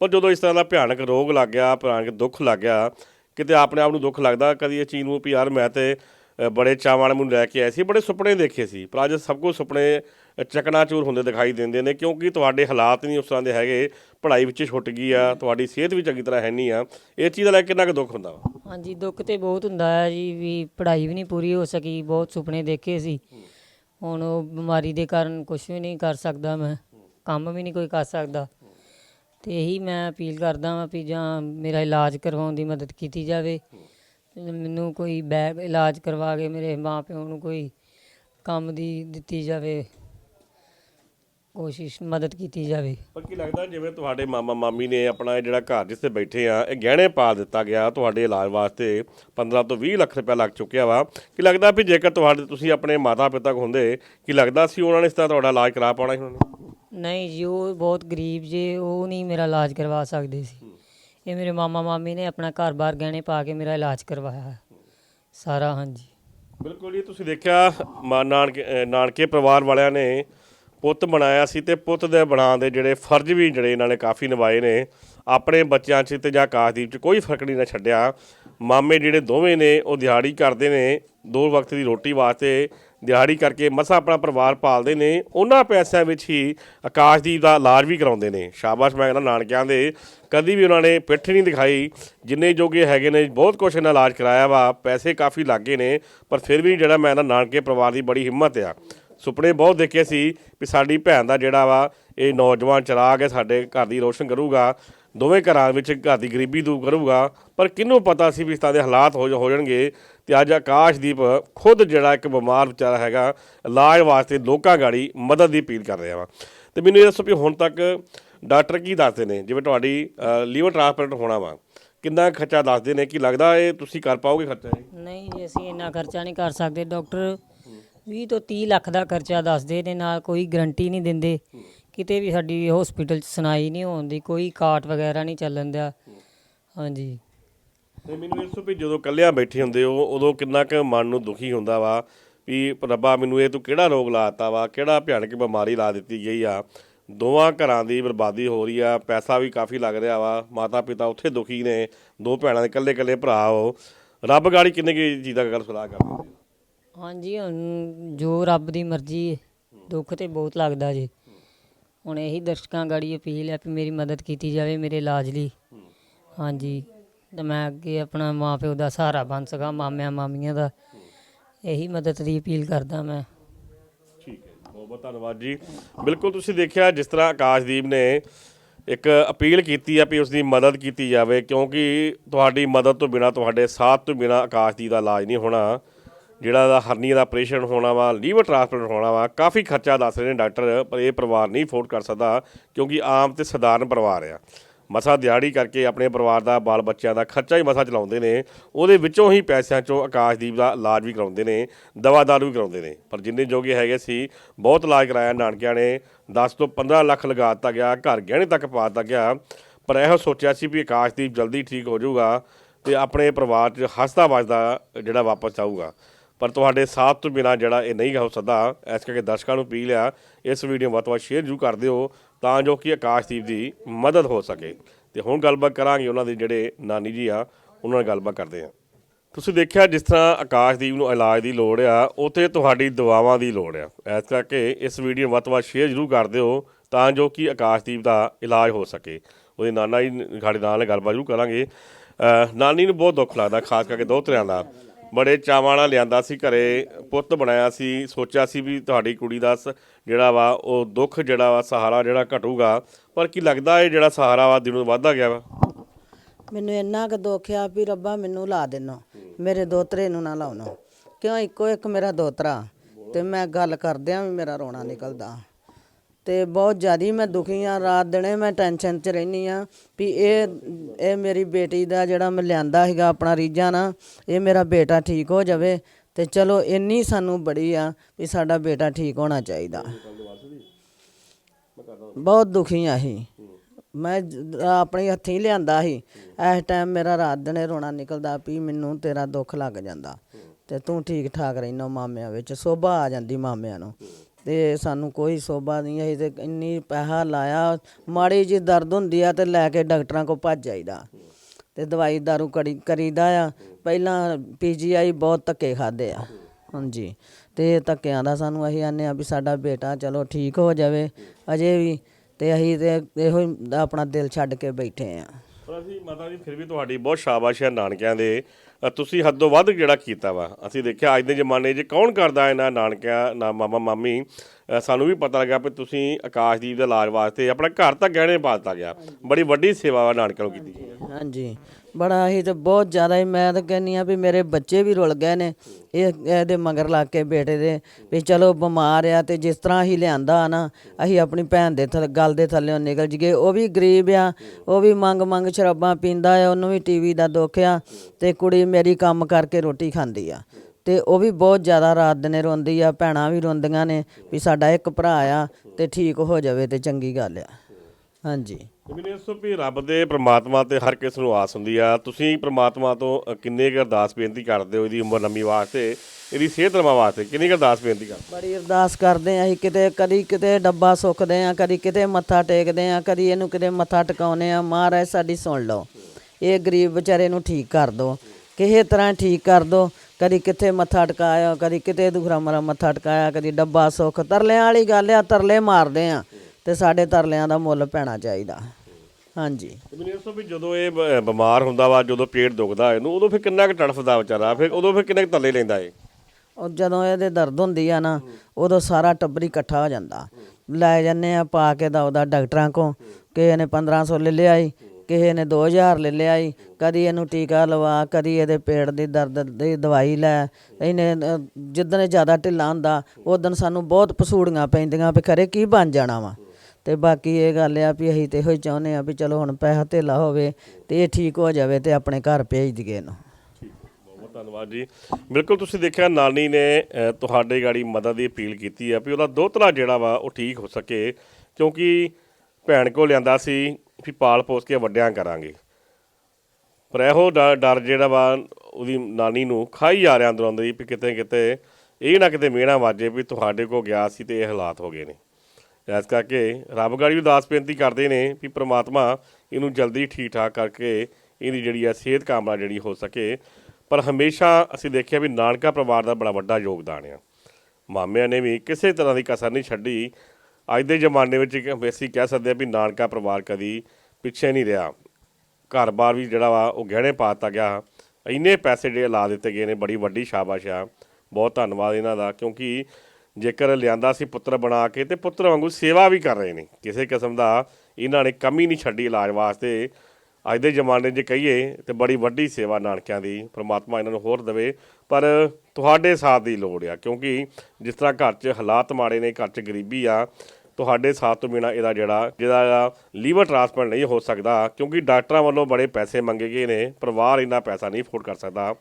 ਪਰ ਜਦੋਂ ਇਸ ਤਰ੍ਹਾਂ ਦਾ ਭਿਆਨਕ ਰੋਗ ਲੱਗ ਗਿਆ, ਭਿਆਨਕ ਦੁੱਖ ਲੱਗ ਗਿਆ, ਕਿਤੇ ਆਪਣੇ ਆਪ ਨੂੰ ਦੁੱਖ ਲੱਗਦਾ, ਕਦੀ ਇਹ ਚੀਜ਼ ਨੂੰ ਵੀ ਯਾਰ ਮੈਂ ਤੇ ਬੜੇ ਚਾਵਾਂ ਨਾਲ ਮੈਨੂੰ ਲੈ ਕੇ ਆਏ ਸੀ, ਬੜੇ ਸੁਪਨੇ ਦੇਖੇ ਸੀ, ਪਰ ਅੱਜ ਸਭ ਕੁਝ ਸੁਪਨੇ ਚਕਨਾਚੂਰ ਹੁੰਦੇ ਦਿਖਾਈ ਦਿੰਦੇ ਨੇ, ਕਿਉਂਕਿ ਤੁਹਾਡੇ ਹਾਲਾਤ ਨਹੀਂ ਉਸ ਤਰ੍ਹਾਂ ਦੇ ਹੈਗੇ, ਪੜ੍ਹਾਈ ਵਿੱਚ ਛੁੱਟ ਗਈ ਆ, ਤੁਹਾਡੀ ਸਿਹਤ ਵੀ ਚੰਗੀ ਤਰ੍ਹਾਂ ਹੈ ਨਹੀਂ ਆ, ਇਹ ਚੀਜ਼ ਦਾ ਲੈ ਕੇ ਕਿੰਨਾ ਕੁ ਦੁੱਖ ਹੁੰਦਾ ਵਾ? ਹਾਂਜੀ, ਦੁੱਖ ਤੇ ਬਹੁਤ ਹੁੰਦਾ ਹੈ ਜੀ, ਵੀ ਪੜ੍ਹਾਈ ਵੀ ਨਹੀਂ ਪੂਰੀ ਹੋ ਸਕੀ, ਬਹੁਤ ਸੁਪਨੇ ਦੇਖੇ ਸੀ ਹੁਣ ਉਹ ਬਿਮਾਰੀ ਦੇ ਕਾਰਨ ਕੁਝ ਵੀ ਨਹੀਂ ਕਰ ਸਕਦਾ ਮੈਂ, ਕੰਮ ਵੀ ਨਹੀਂ ਕੋਈ ਕਰ ਸਕਦਾ। ਤੇ ਇਹੀ ਮੈਂ ਅਪੀਲ ਕਰਦਾ ਵਾਂ ਵੀ ਜਾਂ ਮੇਰਾ ਇਲਾਜ ਕਰਵਾਉਣ ਦੀ ਮਦਦ ਕੀਤੀ ਜਾਵੇ। ਮੈਨੂੰ ਕੋਈ ਬੈਗ ਇਲਾਜ ਕਰਵਾ ਕੇ ਮੇਰੇ ਮਾਂ ਪਿਓ ਨੂੰ ਕੋਈ ਕੰਮ ਦੀ ਦਿੱਤੀ ਜਾਵੇ। ਕੋਸ਼ਿਸ਼ ਮਦਦ ਕੀਤੀ ਜਾਵੇ। ਪਰ ਕੀ ਲੱਗਦਾ ਜਿਵੇਂ ਤੁਹਾਡੇ ਮਾਮਾ ਮਾਮੀ ਨੇ ਆਪਣਾ ਇਹ ਜਿਹੜਾ ਘਰ ਜਿੱਥੇ ਬੈਠੇ ਆ ਇਹ ਗਹਿਣੇ ਪਾ ਦਿੱਤਾ ਗਿਆ ਤੁਹਾਡੇ ਇਲਾਜ ਵਾਸਤੇ 15 ਤੋਂ 20 ਲੱਖ ਰੁਪਏ ਲੱਗ ਚੁੱਕਿਆ ਵਾ। ਕੀ ਲੱਗਦਾ ਵੀ ਜੇਕਰ ਤੁਹਾਡੇ ਤੁਸੀਂ ਆਪਣੇ ਮਾਤਾ ਪਿਤਾ ਕੋਲ ਹੁੰਦੇ ਕੀ ਲੱਗਦਾ ਸੀ ਉਹਨਾਂ ਨੇ ਇਸ ਤਰ੍ਹਾਂ ਤੁਹਾਡਾ ਇਲਾਜ ਕਰਾ ਪਾਉਣਾ ਸੀ ਉਹਨਾਂ ਨੇ? ਨਹੀਂ ਜੀ ਉਹ ਬਹੁਤ ਗਰੀਬ ਜੇ ਉਹ ਨਹੀਂ ਮੇਰਾ ਇਲਾਜ ਕਰਵਾ ਸਕਦੇ ਸੀ। ਇਹ ਮੇਰੇ ਮਾਮਾ ਮਾਮੀ ਨੇ ਆਪਣਾ ਘਰ-ਬਾਰ ਗਹਿਣੇ ਪਾ ਕੇ ਮੇਰਾ ਇਲਾਜ ਕਰਵਾਇਆ ਹੈ। ਸਾਰਾ ਹਾਂਜੀ। ਬਿਲਕੁਲ ਜੀ ਤੁਸੀਂ ਦੇਖਿਆ ਮਾ- ਨਾਨਕੇ ਅਹ ਨਾਨਕੇ ਪਰਿਵਾਰ ਵਾਲਿਆਂ ਨੇ ਪੁੱਤ ਬਣਾਇਆ ਸੀ ਤੇ ਪੁੱਤ ਦੇ ਬਣਾਉਣ ਦੇ ਜਿਹੜੇ ਫਰਜ਼ ਵੀ ਜਿਹੜੇ ਇਹਨਾਂ ਨੇ ਕਾਫੀ ਨਿਭਾਏ ਨੇ, ਆਪਣੇ ਬੱਚਿਆਂ 'ਚ ਤੇ ਜਾਂ ਆਕਾਸ਼ਦੀਪ 'ਚ ਕੋਈ ਫ਼ਰਕ ਨਹੀਂ ਨਾ ਛੱਡਿਆ। ਮਾਮੇ ਜਿਹੜੇ ਦੋਵੇਂ ਨੇ, ਉਹ ਦਿਹਾੜੀ ਕਰਦੇ ਨੇ, ਦੋ ਵਕਤ ਦੀ ਰੋਟੀ ਵਾਸਤੇ ਦਿਹਾੜੀ ਕਰਕੇ ਮਸਾ ਆਪਣਾ ਪਰਿਵਾਰ ਪਾਲਦੇ ਨੇ, ਉਹਨਾਂ ਪੈਸਿਆਂ ਵਿੱਚ ਹੀ ਆਕਾਸ਼ਦੀਪ ਦਾ ਇਲਾਜ ਵੀ ਕਰਾਉਂਦੇ ਨੇ। ਸ਼ਾਬਾਸ਼ ਮੈਂ ਕਹਿੰਦਾ ਨਾਨਕਿਆਂ ਦੇ, ਕਦੀ ਵੀ ਉਹਨਾਂ ਨੇ ਪਿੱਠ ਨਹੀਂ ਦਿਖਾਈ, ਜਿੰਨੇ ਜੋਗੇ ਹੈਗੇ ਨੇ, ਬਹੁਤ ਕੁਛ ਇਹਨਾਂ ਇਲਾਜ ਕਰਾਇਆ ਵਾ, ਪੈਸੇ ਕਾਫੀ ਲੱਗੇ ਨੇ, ਪਰ ਫਿਰ ਵੀ ਜਿਹੜਾ ਮੈਂ ਨਾ ਨਾਨਕੇ ਪਰਿਵਾਰ ਦੀ ਬੜੀ ਹਿੰਮਤ ਆ। ਸੁਪਨੇ ਬਹੁਤ ਦੇਖੇ ਸੀ ਵੀ ਸਾਡੀ ਭੈਣ ਦਾ ਜਿਹੜਾ ਵਾ, ਇਹ ਨੌਜਵਾਨ ਚਿਰਾਗ ਹੈ, ਸਾਡੇ ਘਰ ਦੀ ਰੋਸ਼ਨ ਕਰੂਗਾ, ਦੋਵੇਂ ਘਰਾਂ ਵਿੱਚ ਘਰ ਦੀ ਗਰੀਬੀ ਦੂਰ ਕਰੂਗਾ। ਪਰ ਕਿਹਨੂੰ ਪਤਾ ਸੀ ਵੀ ਇਸ ਤਰ੍ਹਾਂ ਦੇ ਹਾਲਾਤ ਹੋ ਹੋ ਜਾਣਗੇ ਤੇ ਅੱਜ ਆਕਾਸ਼ਦੀਪ ਖੁਦ ਜਿਹੜਾ ਇੱਕ ਬਿਮਾਰ ਵਿਚਾਰਾ ਹੈਗਾ, ਇਲਾਜ ਵਾਸਤੇ ਲੋਕਾਂ ਗਾੜੀ ਮਦਦ ਦੀ ਅਪੀਲ ਕਰ ਰਿਹਾ ਵਾ। ਤੇ ਮੈਨੂੰ ਇਹ ਦੱਸੋ ਵੀ ਹੁਣ ਤੱਕ ਡਾਕਟਰ ਕੀ ਦੱਸਦੇ ਨੇ? ਜਿਵੇਂ ਤੁਹਾਡੀ ਲੀਵਰ ਟ੍ਰਾਂਸਪਲਾਂਟ ਹੋਣਾ ਵਾ, ਕਿੰਨਾ ਖਰਚਾ ਦੱਸਦੇ ਨੇ? ਕੀ ਲੱਗਦਾ ਇਹ ਤੁਸੀਂ ਕਰ ਪਾਓਗੇ ਖਰਚਾ ਇਹ? ਨਹੀਂ ਜੀ, ਅਸੀਂ ਇੰਨਾ ਖਰਚਾ ਨਹੀਂ ਕਰ ਸਕਦੇ। ਡਾਕਟਰ 20 ਤੋਂ 30 ਲੱਖ ਦਾ ਖਰਚਾ ਦੱਸਦੇ ਨੇ, ਨਾਲ ਕੋਈ ਗਰੰਟੀ ਨਹੀਂ ਦਿੰਦੇ। ਕਿਤੇ ਵੀ ਸਾਡੀ ਹਸਪੀਟਲ 'ਚ ਸੁਣਾਈ ਨਹੀਂ ਹੋਣ ਦੀ, ਕੋਈ ਕਾਟ ਵਗੈਰਾ ਨਹੀਂ ਚੱਲਣ ਦਿਆ। ਹਾਂਜੀ। ਤੇ ਮੈਨੂੰ ਇਸ ਤੋਂ ਵੀ ਜਦੋਂ ਕੱਲਿਆਂ ਬੈਠੇ ਹੁੰਦੇ ਹੋ, ਉਦੋਂ ਕਿੰਨਾ ਕੁ ਮਨ ਨੂੰ ਦੁਖੀ ਹੁੰਦਾ ਵਾ ਵੀ ਰੱਬਾ ਮੈਨੂੰ ਇਹ ਤੂੰ ਕਿਹੜਾ ਰੋਗ ਲਾਤਾ ਵਾ, ਕਿਹੜਾ ਭਿਆਨਕ ਬਿਮਾਰੀ ਲਾ ਦਿੱਤੀ ਗਈ ਆ। ਦੋਵਾਂ ਘਰਾਂ ਦੀ ਬਰਬਾਦੀ ਹੋ ਰਹੀ ਆ, ਪੈਸਾ ਵੀ ਕਾਫੀ ਲੱਗ ਰਿਹਾ ਵਾ ਮਾਤਾ ਪਿਤਾ ਉੱਥੇ ਦੁਖੀ ਨੇ, ਦੋ ਭੈਣਾਂ ਦੇ ਇਕੱਲੇ ਇਕੱਲੇ ਭਰਾ ਹੋ। ਰੱਬ ਗਾੜੀ ਕਿੰਨੇ ਕੀ ਚੀਜ਼ਾਂ ਦਾ ਗੱਲ ਸਲਾਹ ਕਰਦੇ ਹਾਂਜੀ, ਹੁਣ ਜੋ ਰੱਬ ਦੀ ਮਰਜ਼ੀ ਹੈ ਦੁੱਖ ਤੇ ਬਹੁਤ ਲੱਗਦਾ ਜੀ। ਹੁਣ ਇਹੀ ਦਰਸ਼ਕਾਂ ਗਾੜੀ ਅਪੀਲ ਹੈ ਵੀ ਮੇਰੀ ਮਦਦ ਕੀਤੀ ਜਾਵੇ ਮੇਰੇ ਇਲਾਜ ਲਈ। ਹਾਂਜੀ, ਤੇ ਮੈਂ ਅੱਗੇ ਆਪਣਾ ਮਾਪਿਓ ਦਾ ਸਹਾਰਾ ਬਣ ਸਕਾਂ, ਮਾਮਿਆਂ, ਮਾਮੀਆਂ ਦਾ। ਇਹੀ ਮਦਦ ਦੀ ਅਪੀਲ ਕਰਦਾ ਮੈਂ। ਠੀਕ ਹੈ ਬਹੁਤ ਬਹੁਤ ਧੰਨਵਾਦ ਜੀ। ਬਿਲਕੁਲ ਤੁਸੀਂ ਦੇਖਿਆ, ਜਿਸ ਤਰ੍ਹਾਂ ਆਕਾਸ਼ਦੀਪ ਨੇ ਇੱਕ ਅਪੀਲ ਕੀਤੀ ਆ ਵੀ ਉਸ ਦੀ ਮਦਦ ਕੀਤੀ ਜਾਵੇ, ਕਿਉਂਕਿ ਤੁਹਾਡੀ ਮਦਦ ਤੋਂ ਬਿਨਾ, ਤੁਹਾਡੇ ਸਾਥ ਤੋਂ ਬਿਨਾ ਆਕਾਸ਼ਦੀਪ ਦਾ ਇਲਾਜ ਨਹੀਂ ਹੋਣਾ। ਜਿਹੜਾ ਦਾ ਹਰਨੀਆ ਦਾ ਆਪਰੇਸ਼ਨ ਹੋਣਾ ਵਾ, ਲੀਵਰ ਟ੍ਰਾਂਸਪਲਾਂਟ ਹੋਣਾ ਵਾ, ਕਾਫੀ ਖਰਚਾ ਦੱਸ ਰਹੇ ਨੇ ਡਾਕਟਰ, ਪਰ ਇਹ ਪਰਿਵਾਰ ਨਹੀਂ ਅਫੋਰਡ ਕਰ ਸਕਦਾ, ਕਿਉਂਕਿ ਆਮ ਤੇ ਸਧਾਰਨ ਪਰਿਵਾਰ ਆ। ਮਸਾ ਦਿਹਾੜੀ ਕਰਕੇ ਆਪਣੇ ਪਰਿਵਾਰ ਦਾ, ਬਾਲ ਬੱਚਿਆਂ ਦਾ ਖਰਚਾ ਹੀ ਮਸਾ ਚਲਾਉਂਦੇ ਨੇ, ਉਹਦੇ ਵਿੱਚੋਂ ਹੀ ਪੈਸਿਆਂ ਚੋਂ ਆਕਾਸ਼ਦੀਪ ਦਾ ਇਲਾਜ ਵੀ ਕਰਾਉਂਦੇ ਨੇ ਦਵਾਦਾਰ ਵੀ ਕਰਾਉਂਦੇ ਨੇ। ਪਰ ਜਿੰਨੇ ਜੋਗੇ ਹੈਗੇ ਸੀ, ਬਹੁਤ ਇਲਾਜ ਕਰਾਇਆ ਨਾਨਕਿਆਂ ਨੇ 10 ਤੋਂ 15 ਲੱਖ ਲਗਾ ਦਿੱਤਾ ਗਿਆ, ਘਰ ਗਹਿਣੇ ਤੱਕ ਪਾ ਦਿੱਤਾ ਗਿਆ, ਪਰ ਇਹੋ ਸੋਚਿਆ ਸੀ ਵੀ ਆਕਾਸ਼ਦੀਪ ਜਲਦੀ ਠੀਕ ਹੋ ਜਾਊਗਾ ਤੇ ਆਪਣੇ ਪਰਿਵਾਰ 'ਚ ਹੱਸਦਾ ਵੱਸਦਾ ਜਿਹੜਾ ਵਾਪਸ ਆਊਗਾ। ਪਰ ਤੁਹਾਡੇ ਸਾਥ ਤੋਂ ਬਿਨਾ ਜਿਹੜਾ ਇਹ ਨਹੀਂ ਹੋ ਸਕਦਾ, ਇਸ ਕਰਕੇ ਦਰਸ਼ਕਾਂ ਨੂੰ ਅਪੀਲ ਆ, ਇਸ ਵੀਡੀਓ ਵੱਧ ਤੋਂ ਵੱਧ ਸ਼ੇਅਰ ਜ਼ਰੂਰ ਕਰ ਦਿਓ, ਤਾਂ ਜੋ ਕਿ ਆਕਾਸ਼ਦੀਪ ਦੀ ਮਦਦ ਹੋ ਸਕੇ। ਤੇ ਹੁਣ ਗੱਲਬਾਤ ਕਰਾਂਗੇ ਉਹਨਾਂ ਦੇ ਜਿਹੜੇ ਨਾਨੀ ਜੀ ਆ, ਉਹਨਾਂ ਨਾਲ ਗੱਲਬਾਤ ਕਰਦੇ ਆ ਤੁਸੀਂ ਦੇਖਿਆ ਜਿਸ ਤਰ੍ਹਾਂ ਆਕਾਸ਼ਦੀਪ ਨੂੰ ਇਲਾਜ ਦੀ ਲੋੜ ਆ, ਉਥੇ ਤੁਹਾਡੀ ਦੁਆਵਾਂ ਦੀ ਲੋੜ ਆ। ਇਸ ਕਰਕੇ ਇਸ ਵੀਡੀਓ ਨੂੰ ਵੱਧ ਤੋਂ ਵੱਧ ਸ਼ੇਅਰ ਜ਼ਰੂਰ ਕਰ ਦਿਓ, ਤਾਂ ਜੋ ਕਿ ਆਕਾਸ਼ਦੀਪ ਦਾ ਇਲਾਜ ਹੋ ਸਕੇ। ਉਹਦੇ ਨਾਨਾ ਜੀ, ਸਾਡੇ ਨਾਲ ਗੱਲਬਾਤ ਜ਼ਰੂਰ ਕਰਾਂਗੇ। ਨਾਨੀ ਨੂੰ ਬਹੁਤ ਦੁੱਖ ਲੱਗਦਾ, ਖਾਸ ਕਰਕੇ ਦੋਹਤਰਿਆਂ ਦਾ। ਬੜੇ ਚਾਵਾਂ ਨਾਲ ਲਿਆਂਦਾ ਸੀ, ਘਰੇ ਪੁੱਤ ਬਣਾਇਆ ਸੀ, ਸੋਚਿਆ ਸੀ ਵੀ ਤੁਹਾਡੀ ਕੁੜੀ ਦਾ ਸ- ਜਿਹੜਾ ਵਾ, ਉਹ ਦੁੱਖ ਜਿਹੜਾ ਵਾ, ਸਹਾਰਾ ਜਿਹੜਾ ਘਟੂਗਾ, ਪਰ ਕੀ ਲੱਗਦਾ ਇਹ ਜਿਹੜਾ ਸਹਾਰਾ ਵਾ, ਦਿਨੋਂ ਵੱਧਦਾ ਗਿਆ ਵਾ? ਮੈਨੂੰ ਇੰਨਾ ਕੁ ਦੁੱਖ ਆ ਵੀ ਰੱਬਾ ਮੈਨੂੰ ਲਾ ਦੇਣਾ, ਮੇਰੇ ਦੋਤਰੇ ਨੂੰ ਨਾ ਲਾਉਣਾ। ਕਿਉਂ, ਇੱਕੋ ਇੱਕ ਮੇਰਾ ਦੋਤਰਾ, ਤੇ ਮੈਂ ਗੱਲ ਕਰਦਿਆਂ ਵੀ ਮੇਰਾ ਰੋਣਾ ਨਿਕਲਦਾ। ਤੇ ਬਹੁਤ ਜ਼ਿਆਦਾ ਮੈਂ ਦੁਖੀ ਆ, ਰਾਤ ਦਿਨੇ ਮੈਂ ਟੈਨਸ਼ਨ 'ਚ ਰਹਿੰਦੀ ਆ ਵੀ ਇਹ ਇਹ ਮੇਰੀ ਬੇਟੀ ਦਾ ਜਿਹੜਾ ਮੈਂ ਲਿਆਂਦਾ ਸੀਗਾ ਆਪਣਾ ਰੀਝਾਂ ਨਾ, ਇਹ ਮੇਰਾ ਬੇਟਾ ਠੀਕ ਹੋ ਜਾਵੇ ਤੇ ਚਲੋ ਇੰਨੀ ਸਾਨੂੰ ਬੜੀ ਆ ਵੀ ਸਾਡਾ ਬੇਟਾ ਠੀਕ ਹੋਣਾ ਚਾਹੀਦਾ। ਬਹੁਤ ਦੁਖੀ ਆ ਅਸੀਂ। ਮੈਂ ਆਪਣੇ ਹੱਥੀਂ ਲਿਆਂਦਾ ਸੀ। ਇਸ ਟਾਈਮ ਮੇਰਾ ਰਾਤ ਦਿਨੇ ਰੋਣਾ ਨਿਕਲਦਾ ਵੀ ਮੈਨੂੰ ਤੇਰਾ ਦੁੱਖ ਲੱਗ ਜਾਂਦਾ ਤੇ ਤੂੰ ਠੀਕ ਠਾਕ ਰਹਿਣਾ ਮਾਮਿਆਂ ਵਿੱਚ, ਸੋਭਾ ਆ ਜਾਂਦੀ ਮਾਮਿਆਂ ਨੂੰ। ਤੇ ਸਾਨੂੰ ਕੋਈ ਸੋਭਾ ਨਹੀਂ ਅਸੀਂ ਤੇ ਇੰਨੀ ਪੈਸਾ ਲਾਇਆ, ਮਾੜੀ ਜੀ ਦਰਦ ਹੁੰਦੀ ਆ ਤੇ ਲੈ ਕੇ ਡਾਕਟਰਾਂ ਕੋਲ ਭੱਜ ਜਾਈਦਾ। ਤੇ ਦਵਾਈ ਦਾਰੂ ਕਰੀ, ਕਰੀਦਾ ਆ। ਪਹਿਲਾਂ ਪੀਜੀਆਈ ਬਹੁਤ ਧੱਕੇ ਖਾਦੇ ਆ। ਹਾਂਜੀ। ਤੇ ਧੱਕਿਆਂ ਦਾ ਸਾਨੂੰ ਅਸੀਂ ਆਨੇ ਆ ਵੀ ਸਾਡਾ ਬੇਟਾ ਚਲੋ ਠੀਕ ਹੋ ਜਾਵੇ, ਅਜੇ ਵੀ। ਤੇ ਅਸੀਂ ਤੇ ਇਹੋ ਹੀ ਆਪਣਾ ਦਿਲ ਛੱਡ ਕੇ ਬੈਠੇ ਆ। ਪਰ ਅਸੀਂ ਮਾਤਾ ਜੀ, ਫਿਰ ਵੀ ਤੁਹਾਡੀ ਬਹੁਤ ਸ਼ਾਬਾਸ਼ ਹੈ ਨਾਨਕਿਆਂ ਦੇ। ਤੁਸੀਂ ਹੱਦੋਂ ਵੱਧ ਜਿਹੜਾ ਕੀਤਾ ਵਾ? ਅਸੀਂ ਦੇਖਿਆ ਅੱਜ ਦੇ ਜ਼ਮਾਨੇ 'ਚ ਕੌਣ ਕਰਦਾ ਇਹਨਾਂ ਨਾਨਕਿਆਂ, ਨਾ ਮਾਮਾ, ਮਾਮੀ? ਸਾਨੂੰ ਵੀ ਪਤਾ ਲੱਗਾ ਵੀ ਤੁਸੀਂ ਆਕਾਸ਼ਦੀਪ ਦੇ ਇਲਾਜ ਵਾਸਤੇ ਆਪਣਾ ਘਰ ਤਾਂ ਗਹਿਣੇ ਪਾ ਦਿੱਤਾ ਗਿਆ। ਬੜੀ ਵੱਡੀ ਸੇਵਾ ਵਾ ਨਾਨਕਿਆਂ ਨੂੰ ਕੀਤੀ। ਗਈ ਹਾਂਜੀ। ਬੜਾ ਹੀ ਤੇ ਬਹੁਤ ਜ਼ਿਆਦਾ ਹੀ, ਮੈਂ ਤਾਂ ਕਹਿੰਨੀ ਆ ਵੀ ਮੇਰੇ ਬੱਚੇ ਵੀ ਰੁਲ ਗਏ ਨੇ, ਇਹ, ਇਹਦੇ ਮਗਰ ਲੱਗ ਕੇ ਬੇਟੇ ਦੇ, ਵੀ ਚਲੋ ਬਿਮਾਰ ਆ ਤੇ ਜਿਸ ਤਰ੍ਹਾਂ ਹੀ ਲਿਆਂਦਾ ਨਾ, ਅਸੀਂ ਆਪਣੀ ਭੈਣ ਦੇ ਥੱਲੇ, ਗੱਲ ਦੇ ਥੱਲੇੋਂ ਨਿਕਲ ਜੀਏ। ਉਹ ਵੀ ਗਰੀਬ ਆ, ਉਹ ਵੀ ਮੰਗ ਮੰਗ ਸ਼ਰਾਬਾਂ ਪੀਂਦਾ ਆ, ਉਹਨੂੰ ਵੀ ਟੀਵੀ ਦਾ ਦੁੱਖ ਆ ਤੇ ਕੁੜੀ ਮੇਰੀ ਕੰਮ ਕਰਕੇ ਰੋਟੀ ਖਾਂਦੀ ਆ। ਤੇ ਉਹ ਵੀ ਬਹੁਤ ਜ਼ਿਆਦਾ ਰਾਤ ਦਿਨੇ ਰੋਂਦੀ ਆ, ਭੈਣਾਂ ਵੀ ਰੋਂਦੀਆਂ ਨੇ ਵੀ ਸਾਡਾ ਇੱਕ ਭਰਾ ਆ ਤੇ ਠੀਕ ਹੋ ਜਾਵੇ ਤੇ ਚੰਗੀ ਗੱਲ ਆ। ਹਾਂਜੀ। ਮੈਨੂੰ ਤੋਂ ਵੀ ਰੱਬ ਦੇ ਪ੍ਰਮਾਤਮਾ ਤੇ ਹਰ ਕਿਸ ਨੂੰ ਆਸ ਹੁੰਦੀ ਆ। ਤੁਸੀਂ ਪ੍ਰਮਾਤਮਾ ਤੋਂ ਅ, ਕਿੰਨੇ ਕੁ ਅਰਦਾਸ ਬੇਨਤੀ ਕਰਦੇ ਹੋ ਇਹਦੀ ਉਮਰ ਲੰਮੀ ਵਾਸਤੇ? ਇਹਦੀ ਸਿਹਤ ਲੰਮਾ ਵਾਸਤੇ ਕਿੰਨੀ ਕੁ ਅਰਦਾਸ ਬੇਨਤੀ ਕਰਦੇ? ਬੜੀ ਅਰਦਾਸ ਕਰਦੇ ਆਂ ਅਸੀਂ ਕਿਤੇ ਕਦੀ ਕਿਤੇ ਡੱਬਾ ਸੁੱਕਦੇ ਆਂ ਕਦੀ ਕਿਤੇ ਮੱਥਾ ਟੇਕਦੇ ਆਂ ਕਦੀ ਇਹਨੂੰ ਕਿਤੇ ਮੱਥਾ ਟਿਕਾਉਨੇ ਆਂ। ਮਹਾਰਾਜ ਸਾਡੀ ਸੁਣ ਲਓ। ਇਹ ਗਰੀਬ ਵਿਚਾਰੇ ਨੂੰ ਠੀਕ ਕਰ ਦਿਓ ਕਿਸੇ ਤਰ੍ਹਾਂ ਠੀਕ ਕਰ ਦਿਓ ਕਦੀ ਕਿਤੇ ਮੱਥਾ ਟਿਕਾਇਆ ਕਦੀ ਕਿਤੇ ਦੂਸਰਾ ਮਰਾ ਮੱਥਾ ਟਿਕਾਇਆ ਕਦੀ ਡੱਬਾ ਸੁੱਖ ਤਰਲਿਆਂ ਵਾਲੀ ਗੱਲ ਆ ਤਰਲੇ ਮਾਰਦੇ ਆਂ। ਤੇ ਸਾਡੇ ਤਰਲਿਆਂ ਦਾ ਮੁੱਲ ਪੈਣਾ ਚਾਹੀਦਾ। ਹਾਂਜੀ। ਵੀ ਜਦੋਂ ਇਹ ਬ- ਬਿਮਾਰ ਹੁੰਦਾ ਵਾ ਜਦੋਂ ਪੇਟ ਦੁਖਦਾ ਇਹਨੂੰ ਉਦੋਂ ਫਿਰ ਕਿੰਨਾ ਕੁ ਤੜਫਦਾ ਵਿਚਾਰਾ? ਫਿਰ ਉਦੋਂ ਫਿਰ ਕਿੰਨੇ ਕੁ ਤੱਲੇ ਲੈਂਦਾ ਏ ਉਹ ਜਦੋਂ ਇਹਦੇ ਦਰਦ ਹੁੰਦੀ ਆ ਨਾ ਉਦੋਂ ਸਾਰਾ ਟੱਬਰੀ ਇਕੱਠਾ ਹੋ ਜਾਂਦਾ। ਲੈ ਜੰਨੇ ਆ ਪਾ ਕੇ ਦਾ ਉਹਦਾ ਡਾਕਟਰਾਂ ਕੋ ਕਿਸੇ ਨੇ 1500 ਲੈ ਲਿਆ ਈ ਕਿਸੇ ਨੇ 2000 ਲੈ ਲਿਆ ਈ ਕਦੀ ਇਹਨੂੰ ਟੀਕਾ ਲਵਾ ਕਦੀ ਇਹਦੇ ਪੇਟ ਦੀ ਦਰਦ ਦੀ ਦਵਾਈ ਲੈ ਇਹਨੇ ਅਹ, ਜਿੱਦਣ ਇਹ ਜ਼ਿਆਦਾ ਢਿੱਲਾ ਹੁੰਦਾ ਉਦੋਂ ਸਾਨੂੰ ਬਹੁਤ ਪਸੂੜੀਆਂ ਪੈਂਦੀਆਂ ਵੀ ਖਰੇ ਕੀ ਬਣ ਜਾਣਾ ਵਾ। ਤੇ ਬਾਕੀ ਇਹ ਗੱਲ ਆ ਵੀ ਅਸੀਂ ਤੇ ਇਹੋ ਹੀ ਚਾਹੁੰਦੇ ਆ ਵੀ ਚਲੋ ਹੁਣ ਪੈਸਾ ਧੇਲਾ ਹੋਵੇ ਤੇ ਇਹ ਠੀਕ ਹੋ ਜਾਵੇ ਤੇ ਆਪਣੇ ਘਰ ਭੇਜ ਦਈਏ ਇਹਨੂੰ। ਬਹੁਤ ਬਹੁਤ ਧੰਨਵਾਦ ਜੀ। ਬਿਲਕੁਲ ਤੁਸੀਂ ਦੇਖਿਆ ਨਾਨੀ ਨੇ ਅ, ਤੁਹਾਡੇ ਗਾੜੀ ਮਦਦ ਦੀ ਅਪੀਲ ਕੀਤੀ ਆ ਵੀ ਉਹਦਾ ਦੋਤਲਾ ਜਿਹੜਾ ਵਾ ਉਹ ਠੀਕ ਹੋ ਸਕੇ ਕਿਉਂਕਿ ਭੈਣ ਕੋ ਲਿਆਂਦਾ ਸੀ ਵੀ ਪਾਲ ਪੋਸ ਕੇ ਵੱਡਿਆਂ ਕਰਾਂਗੇ। ਪਰ ਇਹੋ ਡ- ਡਰ ਜਿਹੜਾ ਵਾ ਉਹਦੀ ਨਾਨੀ ਨੂੰ ਖਾਈ ਜਾ ਰਿਹਾ ਅੰਦਰੋਂ ਅੰਦਰ ਹੀ ਵੀ ਕਿਤੇ ਕਿਤੇ ਇਹ ਨਾ ਕਿਤੇ ਮਿਹਣਾ ਵਾਜੇ ਵੀ ਤੁਹਾਡੇ ਕੋ ਗਿਆ ਸੀ ਤੇ ਇਹ ਹਾਲਾਤ ਹੋ ਗਏ ਨੇ। ਇਸ ਕਰਕੇ ਰੱਬ ਗਾੜੀ ਉਦਾਸ ਬੇਨਤੀ ਕਰਦੇ ਨੇ ਵੀ ਪ੍ਰਮਾਤਮਾ ਇਹਨੂੰ ਜਲਦੀ ਠੀਕ ਠਾਕ ਕਰਕੇ ਇਹਦੀ ਜਿਹੜੀ ਆ ਸਿਹਤ ਕਾਮਨਾ ਜਿਹੜੀ ਹੋ ਸਕੇ। ਪਰ ਹਮੇਸ਼ਾ ਅਸੀਂ ਦੇਖਿਆ ਵੀ ਨਾਨਕਾ ਪਰਿਵਾਰ ਦਾ ਬੜਾ ਵੱਡਾ ਯੋਗਦਾਨ ਆ। ਮਾਮਿਆਂ ਨੇ ਵੀ ਕਿਸੇ ਤਰ੍ਹਾਂ ਦੀ ਕਸਰ ਨਹੀਂ ਛੱਡੀ। ਅੱਜ ਦੇ ਜ਼ਮਾਨੇ ਵਿੱਚ ਅਸੀਂ ਕਹਿ ਸਕਦੇ ਆ ਵੀ ਨਾਨਕਾ ਪਰਿਵਾਰ ਕਦੀ ਪਿੱਛੇ ਨਹੀਂ ਰਿਹਾ। ਘਰ-ਬਾਰ ਵੀ ਜਿਹੜਾ ਵਾ ਉਹ ਗਹਿਣੇ ਪਾ ਦਿੱਤਾ ਗਿਆ। ਇੰਨੇ ਪੈਸੇ ਜਿਹੜੇ ਲਾ ਦਿੱਤੇ ਗਏ ਨੇ, ਬੜੀ ਵੱਡੀ ਸ਼ਾਬਾਸ਼ ਆ। ਬਹੁਤ ਧੰਨਵਾਦ ਇਹਨਾਂ ਦਾ ਕਿਉਂਕਿ ਜੇਕਰ ਲਿਆਂਦਾ ਸੀ ਪੁੱਤਰ ਬਣਾ ਕੇ ਤੇ ਪੁੱਤਰ ਵਾਂਗੂ ਸੇਵਾ ਵੀ ਕਰ ਰਹੇ ਨੇ। ਕਿਸੇ ਕਿਸਮ ਦਾ ਇਹਨਾਂ ਨੇ ਕਮੀ ਨਹੀਂ ਛੱਡੀ ਇਲਾਜ ਵਾਸਤੇ। ਅੱਜ ਦੇ ਜ਼ਮਾਨੇ 'ਚ ਕਹੀਏ ਤੇ ਬੜੀ ਵੱਡੀ ਸੇਵਾ ਨਾਨਕਿਆਂ ਦੀ, ਪ੍ਰਮਾਤਮਾ ਇਹਨਾਂ ਨੂੰ ਹੋਰ ਦੇਵੇ। ਪਰ ਤੁਹਾਡੇ ਸਾਥ ਦੀ ਲੋੜ ਆ, ਕਿਉਂਕਿ ਜਿਸ ਤਰ੍ਹਾਂ ਘਰ 'ਚ ਹਾਲਾਤ ਮਾੜੇ ਨੇ, ਘਰ 'ਚ ਗਰੀਬੀ ਆ, ਤੁਹਾਡੇ ਸਾਥ ਤੋਂ ਬਿਨਾ ਇਹਦਾ ਜਿਹੜਾ, ਜਿਹਦਾ ਲੀਵਰ ਟ੍ਰਾਂਸਪਲਾਂਟ ਨਹੀਂ ਹੋ ਸਕਦਾ, ਕਿਉਂਕਿ ਡਾਕਟਰਾਂ ਵੱਲੋਂ ਬੜੇ ਪੈਸੇ ਮੰਗੇ ਗਏ ਨੇ, ਪਰਿਵਾਰ ਇੰਨਾ ਪੈਸਾ ਨਹੀਂ ਅਫੋਰਡ ਕਰ ਸਕਦਾ।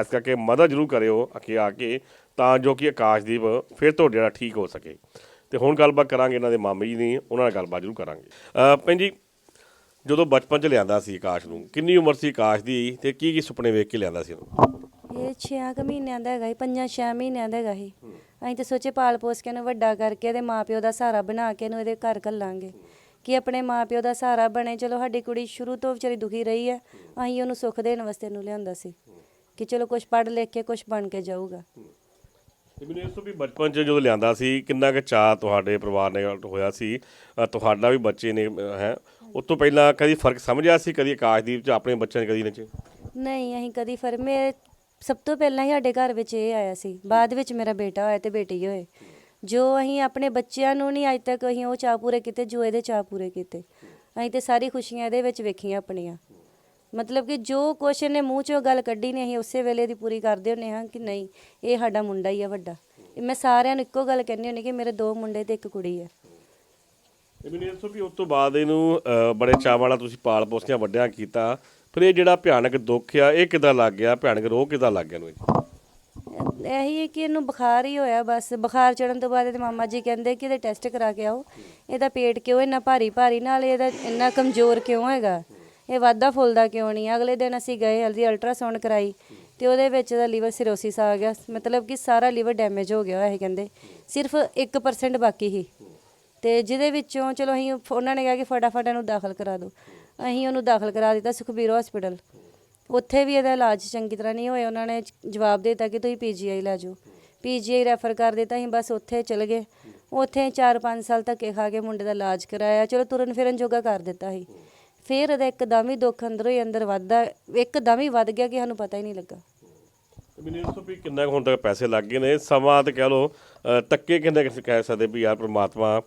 ਇਸ ਕਰਕੇ ਮਦਦ ਜ਼ਰੂਰ ਕਰਿਓ, ਅੱਗੇ ਆ ਕੇ ਤਾਂ ਜੋ ਕਿ ਆਕਾਸ਼ਦੀਪ ਫਿਰ ਤੋਂ ਜਿਹੜਾ ਠੀਕ ਹੋ ਸਕੇ। ਤੇ ਹੁਣ ਗੱਲਬਾਤ ਕਰਾਂਗੇ ਇਹਨਾਂ ਦੇ ਮਾਮੇ ਜੀ ਦੀ, ਉਹਨਾਂ ਨਾਲ ਗੱਲਬਾਤ ਜ਼ਰੂਰ ਕਰਾਂਗੇ। ਭੈਣ ਜੀ, ਜਦੋਂ ਬਚਪਨ ਚ ਲਿਆਂਦਾ ਸੀ ਆਕਾਸ਼ ਨੂੰ, ਕਿੰਨੀ ਉਮਰ ਸੀ ਆਕਾਸ਼ ਦੀ ਤੇ ਕੀ ਕੀ ਸੁਪਨੇ ਵੇਖ ਕੇ ਲਿਆਂਦਾ ਸੀ ਉਹਨੂੰ? ਇਹ 6 ਮਹੀਨਿਆਂ ਦਾ ਹੈਗਾ ਸੀ, ਪੰਜਾਂ 6 ਮਹੀਨਿਆਂ ਦਾ ਹੈਗਾ ਸੀ। ਅਸੀਂ ਤਾਂ ਸੋਚੇ ਪਾਲ ਪੋਸ ਕੇ ਇਹਨੂੰ ਵੱਡਾ ਕਰਕੇ ਇਹਦੇ ਮਾਪਿਓ ਦਾ ਸਹਾਰਾ ਬਣਾ ਕੇ ਇਹਨੂੰ ਇਹਦੇ ਘਰ ਘੱਲਾਂਗੇ। ਕਿ ਆਪਣੇ ਮਾਪਿਓ ਦਾ ਸਹਾਰਾ ਬਣੇ, ਚਲੋ ਸਾਡੀ ਕੁੜੀ ਸ਼ੁਰੂ ਤੋਂ ਵਿਚਾਰੀ ਦੁਖੀ ਰਹੀ ਹੈ, ਅਸੀਂ ਉਹਨੂੰ ਸੁੱਖ ਦੇਣ ਵਾਸਤੇ ਇਹਨੂੰ ਲਿਆਂਦਾ ਸੀ। ਕਿ ਚਲੋ ਕੁਝ ਪੜ੍ਹ ਲਿਖ ਕੇ ਕੁਝ ਬਣ ਕੇ ਜਾਊਗਾ। ਤੇ ਮੈਨੂੰ ਇਸ ਤੋਂ ਵੀ ਬਚਪਨ 'ਚ ਜਦੋਂ ਲਿਆਂਦਾ ਸੀ ਕਿੰਨਾ ਕੁ ਚਾਹ ਤੁਹਾਡੇ ਪਰਿਵਾਰ ਨਾਲ ਹੋਇਆ ਸੀ? ਅ, ਤੁਹਾਡਾ ਵੀ ਬੱਚੇ ਨੇ ਅ, ਹੈ? ਉਸ ਤੋਂ ਪਹਿਲਾਂ ਕਦੀ ਫ਼ਰਕ ਸਮਝਿਆ ਸੀ ਕਦੀ ਆਕਾਸ਼ਦੀਪ 'ਚ ਆਪਣੇ ਬੱਚਿਆਂ ਨੇ ਕਦੀ ਨਚੇ ਨਹੀਂ ਅਸੀਂ ਕਦੀ ਫਿਰ ਮੇਰੇ ਸਭ ਤੋਂ ਪਹਿਲਾਂ ਹੀ ਸਾਡੇ ਘਰ ਵਿੱਚ ਇਹ ਆਇਆ ਸੀ। ਬਾਅਦ ਵਿੱਚ ਮੇਰਾ ਬੇਟਾ ਹੋਇਆ ਤੇ ਬੇਟੀ ਹੋਏ। ਜੋ ਅਸੀਂ ਆਪਣੇ ਬੱਚਿਆਂ ਨੂੰ ਨਹੀਂ ਅੱਜ ਤੱਕ ਅਸੀਂ ਉਹ ਚਾਹ ਪੂਰੇ ਕੀਤੇ ਜੋ ਇਹਦੇ ਚਾਹ ਪੂਰੇ ਕੀਤੇ। ਅਸੀਂ ਤੇ ਸਾਰੀ ਖੁਸ਼ੀਆਂ ਇਹਦੇ ਵਿੱਚ ਵੇਖੀਆਂ ਆਪਣੀਆਂ। ਮਤਲਬ ਕਿ ਜੋ ਕੁਛ ਇਹਨੇ ਮੂੰਹ ਚੋਂ ਗੱਲ ਕੱਢੀ ਨੇ ਅਸੀਂ ਉਸੇ ਵੇਲੇ ਦੀ ਪੂਰੀ ਕਰਦੇ ਹੁੰਨੇ ਹਾਂ ਕਿ ਨਹੀਂ ਇਹ ਸਾਡਾ ਮੁੰਡਾ ਹੀ ਆ ਵੱਡਾ। ਇਹ ਮੈਂ ਸਾਰਿਆਂ ਨੂੰ ਇੱਕੋ ਗੱਲ ਕਹਿੰਦੀ ਹੁੰਨੀ ਕਿ ਮੇਰੇ ਦੋ ਮੁੰਡੇ ਤੇ ਇੱਕ ਕੁੜੀ ਹੈ ਮੈਨੂੰ ਤੋਂ ਵੀ ਉਸ ਤੋਂ ਬਾਅਦ ਇਹਨੂੰ ਬੜੇ ਚਾਅ ਵਾਲਾ ਤੁਸੀਂ ਪਾਲ ਪੋਸਿਆ ਵੱਡਿਆਂ ਕੀਤਾ। ਫਿਰ ਇਹ ਜਿਹੜਾ ਭਿਆਨਕ ਦੁੱਖ ਆ ਇਹ ਕਿਦਾਂ ਲੱਗ ਗਿਆ? ਭਿਆਨਕ ਰੋਗ ਕਿਦਾਂ ਲੱਗ ਗਿਆ ਨੂੰ ਇਹੀ? ਹੈ ਕਿ ਇਹਨੂੰ ਬੁਖਾਰ ਹੀ ਹੋਇਆ ਬਸ। ਬੁਖਾਰ ਚੜਨ ਤੋਂ ਬਾਅਦ ਇਹਦੇ ਮਾਮਾ ਜੀ ਕਹਿੰਦੇ ਕਿ ਇਹਦੇ ਟੈਸਟ ਕਰਾ ਕੇ ਆਓ। ਇਹਦਾ ਪੇਟ ਕਿਉਂ ਇੰਨਾ ਭਾਰੀ ਭਾਰੀ ਨਾਲ ਇਹਦਾ ਇੰਨਾ ਕਮਜ਼ੋਰ ਕਿਉਂ ਹੈਗਾ? ਇਹ ਵਾਧਾ ਫੁੱਲਦਾ ਕਿਉਂ ਨਹੀਂ? ਅਗਲੇ ਦਿਨ ਅਸੀਂ ਗਏ, ਹਲਦੀ ਅਲਟਰਾਸਾਊਂਡ ਕਰਾਈ ਤੇ ਉਹਦੇ ਵਿੱਚ ਦਾ ਲੀਵਰ ਸਿਰੋਸਿਸ ਆ ਗਿਆ। ਮਤਲਬ ਕਿ ਸਾਰਾ ਲੀਵਰ ਡੈਮੇਜ ਹੋ ਗਿਆ ਹੋਇਆ ਇਹ ਕਹਿੰਦੇ। ਸਿਰਫ 1% ਬਾਕੀ ਹੀ ਤੇ ਜਿਹਦੇ ਵਿੱਚੋਂ, ਚਲੋ ਅਸੀਂ ਉਹਨਾਂ ਨੇ ਕਿਹਾ ਕਿ ਫਟਾਫਟ ਇਹਨੂੰ ਦਾਖਲ ਕਰਾ ਦਿਓ। ਅਸੀਂ ਉਹਨੂੰ ਦਾਖਲ ਕਰਾ ਦਿੱਤਾ ਸੁਖਬੀਰ ਹਸਪੀਟਲ ਉੱਥੇ ਵੀ ਇਹਦਾ ਇਲਾਜ ਚੰਗੀ ਤਰ੍ਹਾਂ ਨਹੀਂ ਹੋਇਆ। ਉਹਨਾਂ ਨੇ ਜਵਾਬ ਦੇ ਦਿੱਤਾ ਕਿ ਤੁਸੀਂ ਪੀਜੀਆਈ ਲੈ ਜਾਓ। ਪੀਜੀਆਈ ਰੈਫਰ ਕਰ ਦਿੱਤਾ, ਅਸੀਂ ਬਸ ਉੱਥੇ ਚਲੇ ਗਏ। ਉੱਥੇ 4-5 ਸਾਲ ਧੱਕੇ ਖਾ ਕੇ ਮੁੰਡੇ ਦਾ ਇਲਾਜ ਕਰਾਇਆ। ਚਲੋ ਤੁਰਨ ਫਿਰਨ ਜੋਗਾ ਕਰ ਦਿੱਤਾ ਸੀ। ਫਿਰ ਇਹਦਾ ਇੱਕਦਮ ਹੀ ਦੁੱਖ ਅੰਦਰੋਂ ਹੀ ਅੰਦਰ ਵੱਧਦਾ ਇੱਕਦਮ ਹੀ ਵੱਧ ਗਿਆ ਕਿ ਸਾਨੂੰ ਪਤਾ ਹੀ ਨਹੀਂ ਲੱਗਾ। ਮੈਨੂੰ ਇਸ ਤੋਂ ਵੀ ਕਿੰਨਾ ਹੁਣ ਤੱਕ ਪੈਸੇ ਲੱਗ ਗਏ ਨੇ? ਸਮਾਂ ਤੇ ਕਹਿ ਅ, ਧੱਕੇ ਕਿੰਨੇ ਕਹਿ ਸਕਦੇ ਵੀ ਯਾਰ ਪ੍ਰਮਾਤਮਾ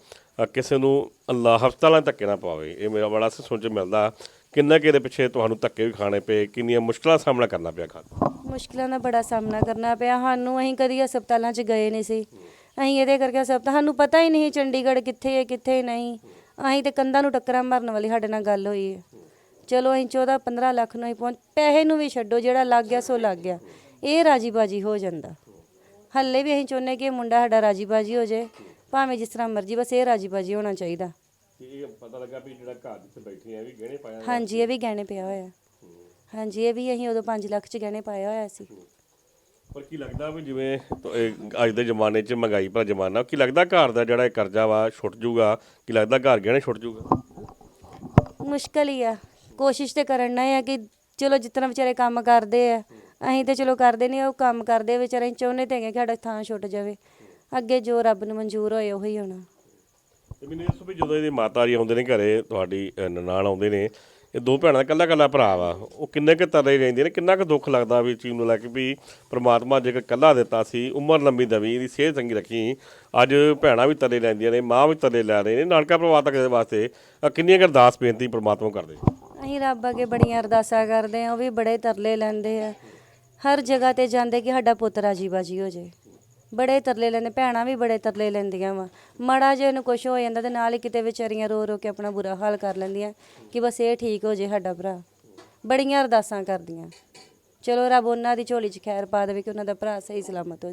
ਕਿਸੇ ਨੂੰ ਅੱਲਾ ਹਸਪਤਾਲਾਂ 'ਚ ਧੱਕੇ ਨਾ ਪਾਵੇ ਇਹ ਮੇਰਾ ਬੜਾ ਸੁਣ ਚ ਮਿਲਦਾ ਕਿੰਨਾ ਕਿ ਇਹਦੇ ਪਿੱਛੇ ਤੁਹਾਨੂੰ ਧੱਕੇ ਵੀ ਖਾਣੇ ਪਏ ਕਿੰਨੀਆਂ ਮੁਸ਼ਕਲਾਂ ਸਾਹਮਣਾ ਕਰਨਾ ਪਿਆ ਖਾ ਮੁਸ਼ਕਿਲਾਂ ਦਾ ਬੜਾ ਸਾਹਮਣਾ ਕਰਨਾ ਪਿਆ। ਸਾਨੂੰ ਅਸੀਂ ਕਦੀ ਹਸਪਤਾਲਾਂ 'ਚ ਗਏ ਨਹੀਂ ਸੀ। ਅਸੀਂ ਇਹਦੇ ਕਰਕੇ ਹਸਪਤਾਲ ਸਾਨੂੰ ਪਤਾ ਹੀ ਨਹੀਂ ਚੰਡੀਗੜ੍ਹ ਕਿੱਥੇ ਹੈ ਕਿੱਥੇ ਨਹੀਂ। ਅਸੀਂ ਤੇ ਕੰਧਾਂ ਨੂੰ ਟੱਕਰਾਂ ਮਾਰਨ ਵਾਲੀ ਸਾਡੇ ਨਾਲ ਗੱਲ ਹੋਈ ਹੈ। ਚਲੋ ਅਸੀਂ 14 15 ਲੱਖ ਨੂੰ ਹੀ ਪਹੁੰਚ ਪੈਸੇ ਨੂੰ ਵੀ ਛੱਡੋ ਜਿਹੜਾ ਲੱਗ ਗਿਆ ਸੋ ਲੱਗ ਗਿਆ। ਇਹ ਰਾਜੀ ਬਾਜੀ ਹੋ ਜਾਂਦਾ। ਹੱਲੇ ਵੀ ਅਸੀਂ ਚਾਹੁੰਦੇ ਕਿ ਮੁੰਡਾ ਸਾਡਾ ਰਾਜੀ ਬਾਜੀ ਹੋ ਜਾਏ। ਭਾਵੇਂ ਜਿਸ ਤਰ੍ਹਾਂ ਮਰਜ਼ੀ ਬਸ ਇਹ ਰਾਜੀ ਬਾਜੀ ਹੋਣਾ ਚਾਹੀਦਾ। ਇਹ ਪਤਾ ਲੱਗਾ ਵੀ ਜਿਹੜਾ ਘਰ ਜਿੱਥੇ ਬੈਠੇ ਆ ਇਹ ਵੀ ਗਹਿਣੇ ਪਾਇਆ ਹਾਂਜੀ ਇਹ ਵੀ ਗਹਿਣੇ ਪਿਆ ਹੋਇਆ। ਹਾਂਜੀ ਇਹ ਵੀ ਅਸੀਂ ਉਦੋਂ 5 ਲੱਖ ਚ ਗਹਿਣੇ ਪਾਇਆ ਹੋਇਆ ਸੀ। ਪਰ ਕੀ ਲੱਗਦਾ ਵੀ ਜਿਵੇਂ ਤ- ਇਹ ਅੱਜ ਦੇ ਜ਼ਮਾਨੇ 'ਚ ਮਹਿੰਗਾਈ ਭਰਾ ਜ਼ਮਾਨਾ ਕੀ ਲੱਗਦਾ ਘਰ ਦਾ ਜਿਹੜਾ ਇਹ ਕਰਜ਼ਾ ਵਾ ਛੁੱਟ ਜੂਗਾ? ਕੀ ਲੱਗਦਾ ਘਰ ਗਹਿਣੇ ਛੁੱਟ ਜੂਗਾ? ਮੁਸ਼ਕਲ ਹੀ ਆ। ਕੋਸ਼ਿਸ਼ ਤੇ ਕਰਨਾ ਹੈ ਕਿ ਚਲੋ ਜਿਤਨਾ ਵਿਚਾਰੇ ਕੰਮ ਕਰਦੇ ਆ ਅਸੀਂ ਤੇ ਚਲੋ ਕਰਦੇ ਨਹੀਂ ਉਹ ਕੰਮ ਕਰਦੇ ਵਿਚਾਰੇ ਅਸੀਂ ਚਾਹੁੰਦੇ ਤੇ ਹੈਗੇ ਕਿ ਸਾਡਾ ਥਾਂ ਛੁੱਟ ਜਾਵੇ। ਅੱਗੇ ਜੋ ਰੱਬ ਨੂੰ ਮਨਜ਼ੂਰ ਹੋਏ ਉਹੀ ਹੋਣਾ। ਤੇ ਮੈਨੂੰ ਤੋਂ ਵੀ ਜਦੋਂ ਇਹਦੇ ਮਾਤਾ ਜੀ ਆਉਂਦੇ ਨੇ ਘਰੇ ਤੁਹਾਡੀ ਅ, ਨਨਾਣ ਆਉਂਦੇ ਨੇ ਇਹ ਦੋ ਭੈਣਾਂ ਦਾ ਕੱਲਾ ਕੱਲਾ ਭਰਾ ਵਾ। ਉਹ ਕਿੰਨੇ ਕੁ ਤਰਲੇ ਰਹਿੰਦੇ ਨੇ ਕਿੰਨਾ ਕੁ ਦੁੱਖ ਲੱਗਦਾ ਵੀ ਚੀਜ਼ ਨੂੰ ਲੈ ਕੇ ਵੀ ਪ੍ਰਮਾਤਮਾ ਜੇਕਰ ਕੱਲਾ ਦਿੱਤਾ ਸੀ ਉਮਰ ਲੰਮੀ ਦਵੀ ਇਹਦੀ ਸਿਹਤ ਚੰਗੀ ਰੱਖੀ। ਅੱਜ ਭੈਣਾਂ ਵੀ ਤਰਲੇ ਲੈਂਦੀਆਂ ਨੇ ਮਾਂ ਵੀ ਤਰਲੇ ਲੈ ਰਹੇ ਨੇ। ਨਾਨਕਾ ਪਰਿਵਾਰ ਤੱਕ ਦੇ ਵਾਸਤੇ ਅ, ਕਿੰਨੀਆਂ ਕੁ ਅਰਦਾਸ ਬੇਨਤੀ ਪ੍ਰਮਾਤਮਾ ਨੂੰ ਕਰਦੇ? ਅਸੀਂ ਰੱਬ ਅੱਗੇ ਬੜੀਆਂ ਅਰਦਾਸਾਂ ਕਰਦੇ ਆ ਉਹ ਵੀ ਬੜੇ ਤਰਲੇ ਲੈਂਦੇ ਆ। ਹਰ ਜਗ੍ਹਾ ਤੇ ਜਾਂਦੇ ਕਿ ਸਾਡਾ ਪੁੱਤ ਰਾਜੀ ਬਾਜੀ ਹੋ ਜਾਏ। ਬੜੇ ਤਰਲੇ ਲੈਂਦੇ ਭੈਣਾਂ ਵੀ ਬੜੇ ਤਰਲੇ ਲੈਂਦੀਆਂ ਵਾ। ਮਾੜਾ ਜਿਹਾ ਨੂੰ ਕੁਝ ਹੋ ਜਾਂਦਾ ਤੇ ਨਾਲ ਹੀ ਕਿਤੇ ਵਿਚਾਰੀਆਂ ਰੋ ਰੋ ਕੇ ਆਪਣਾ ਬੁਰਾ ਹਾਲ ਕਰ ਲੈਂਦੀਆਂ ਕਿ ਬਸ ਇਹ ਠੀਕ ਹੋ ਜੇ ਸਾਡਾ ਭਰਾ। ਬੜੀਆਂ ਅਰਦਾਸਾਂ ਕਰਦੀਆਂ। ਚਲੋ ਰੱਬ ਉਹਨਾਂ ਦੀ ਝੋਲੀ 'ਚ ਖੈਰ ਪਾ ਦੇਵੇ ਕਿ ਉਹਨਾਂ ਦਾ ਭਰਾ ਸਹੀ ਸਲਾਮਤ ਹੋ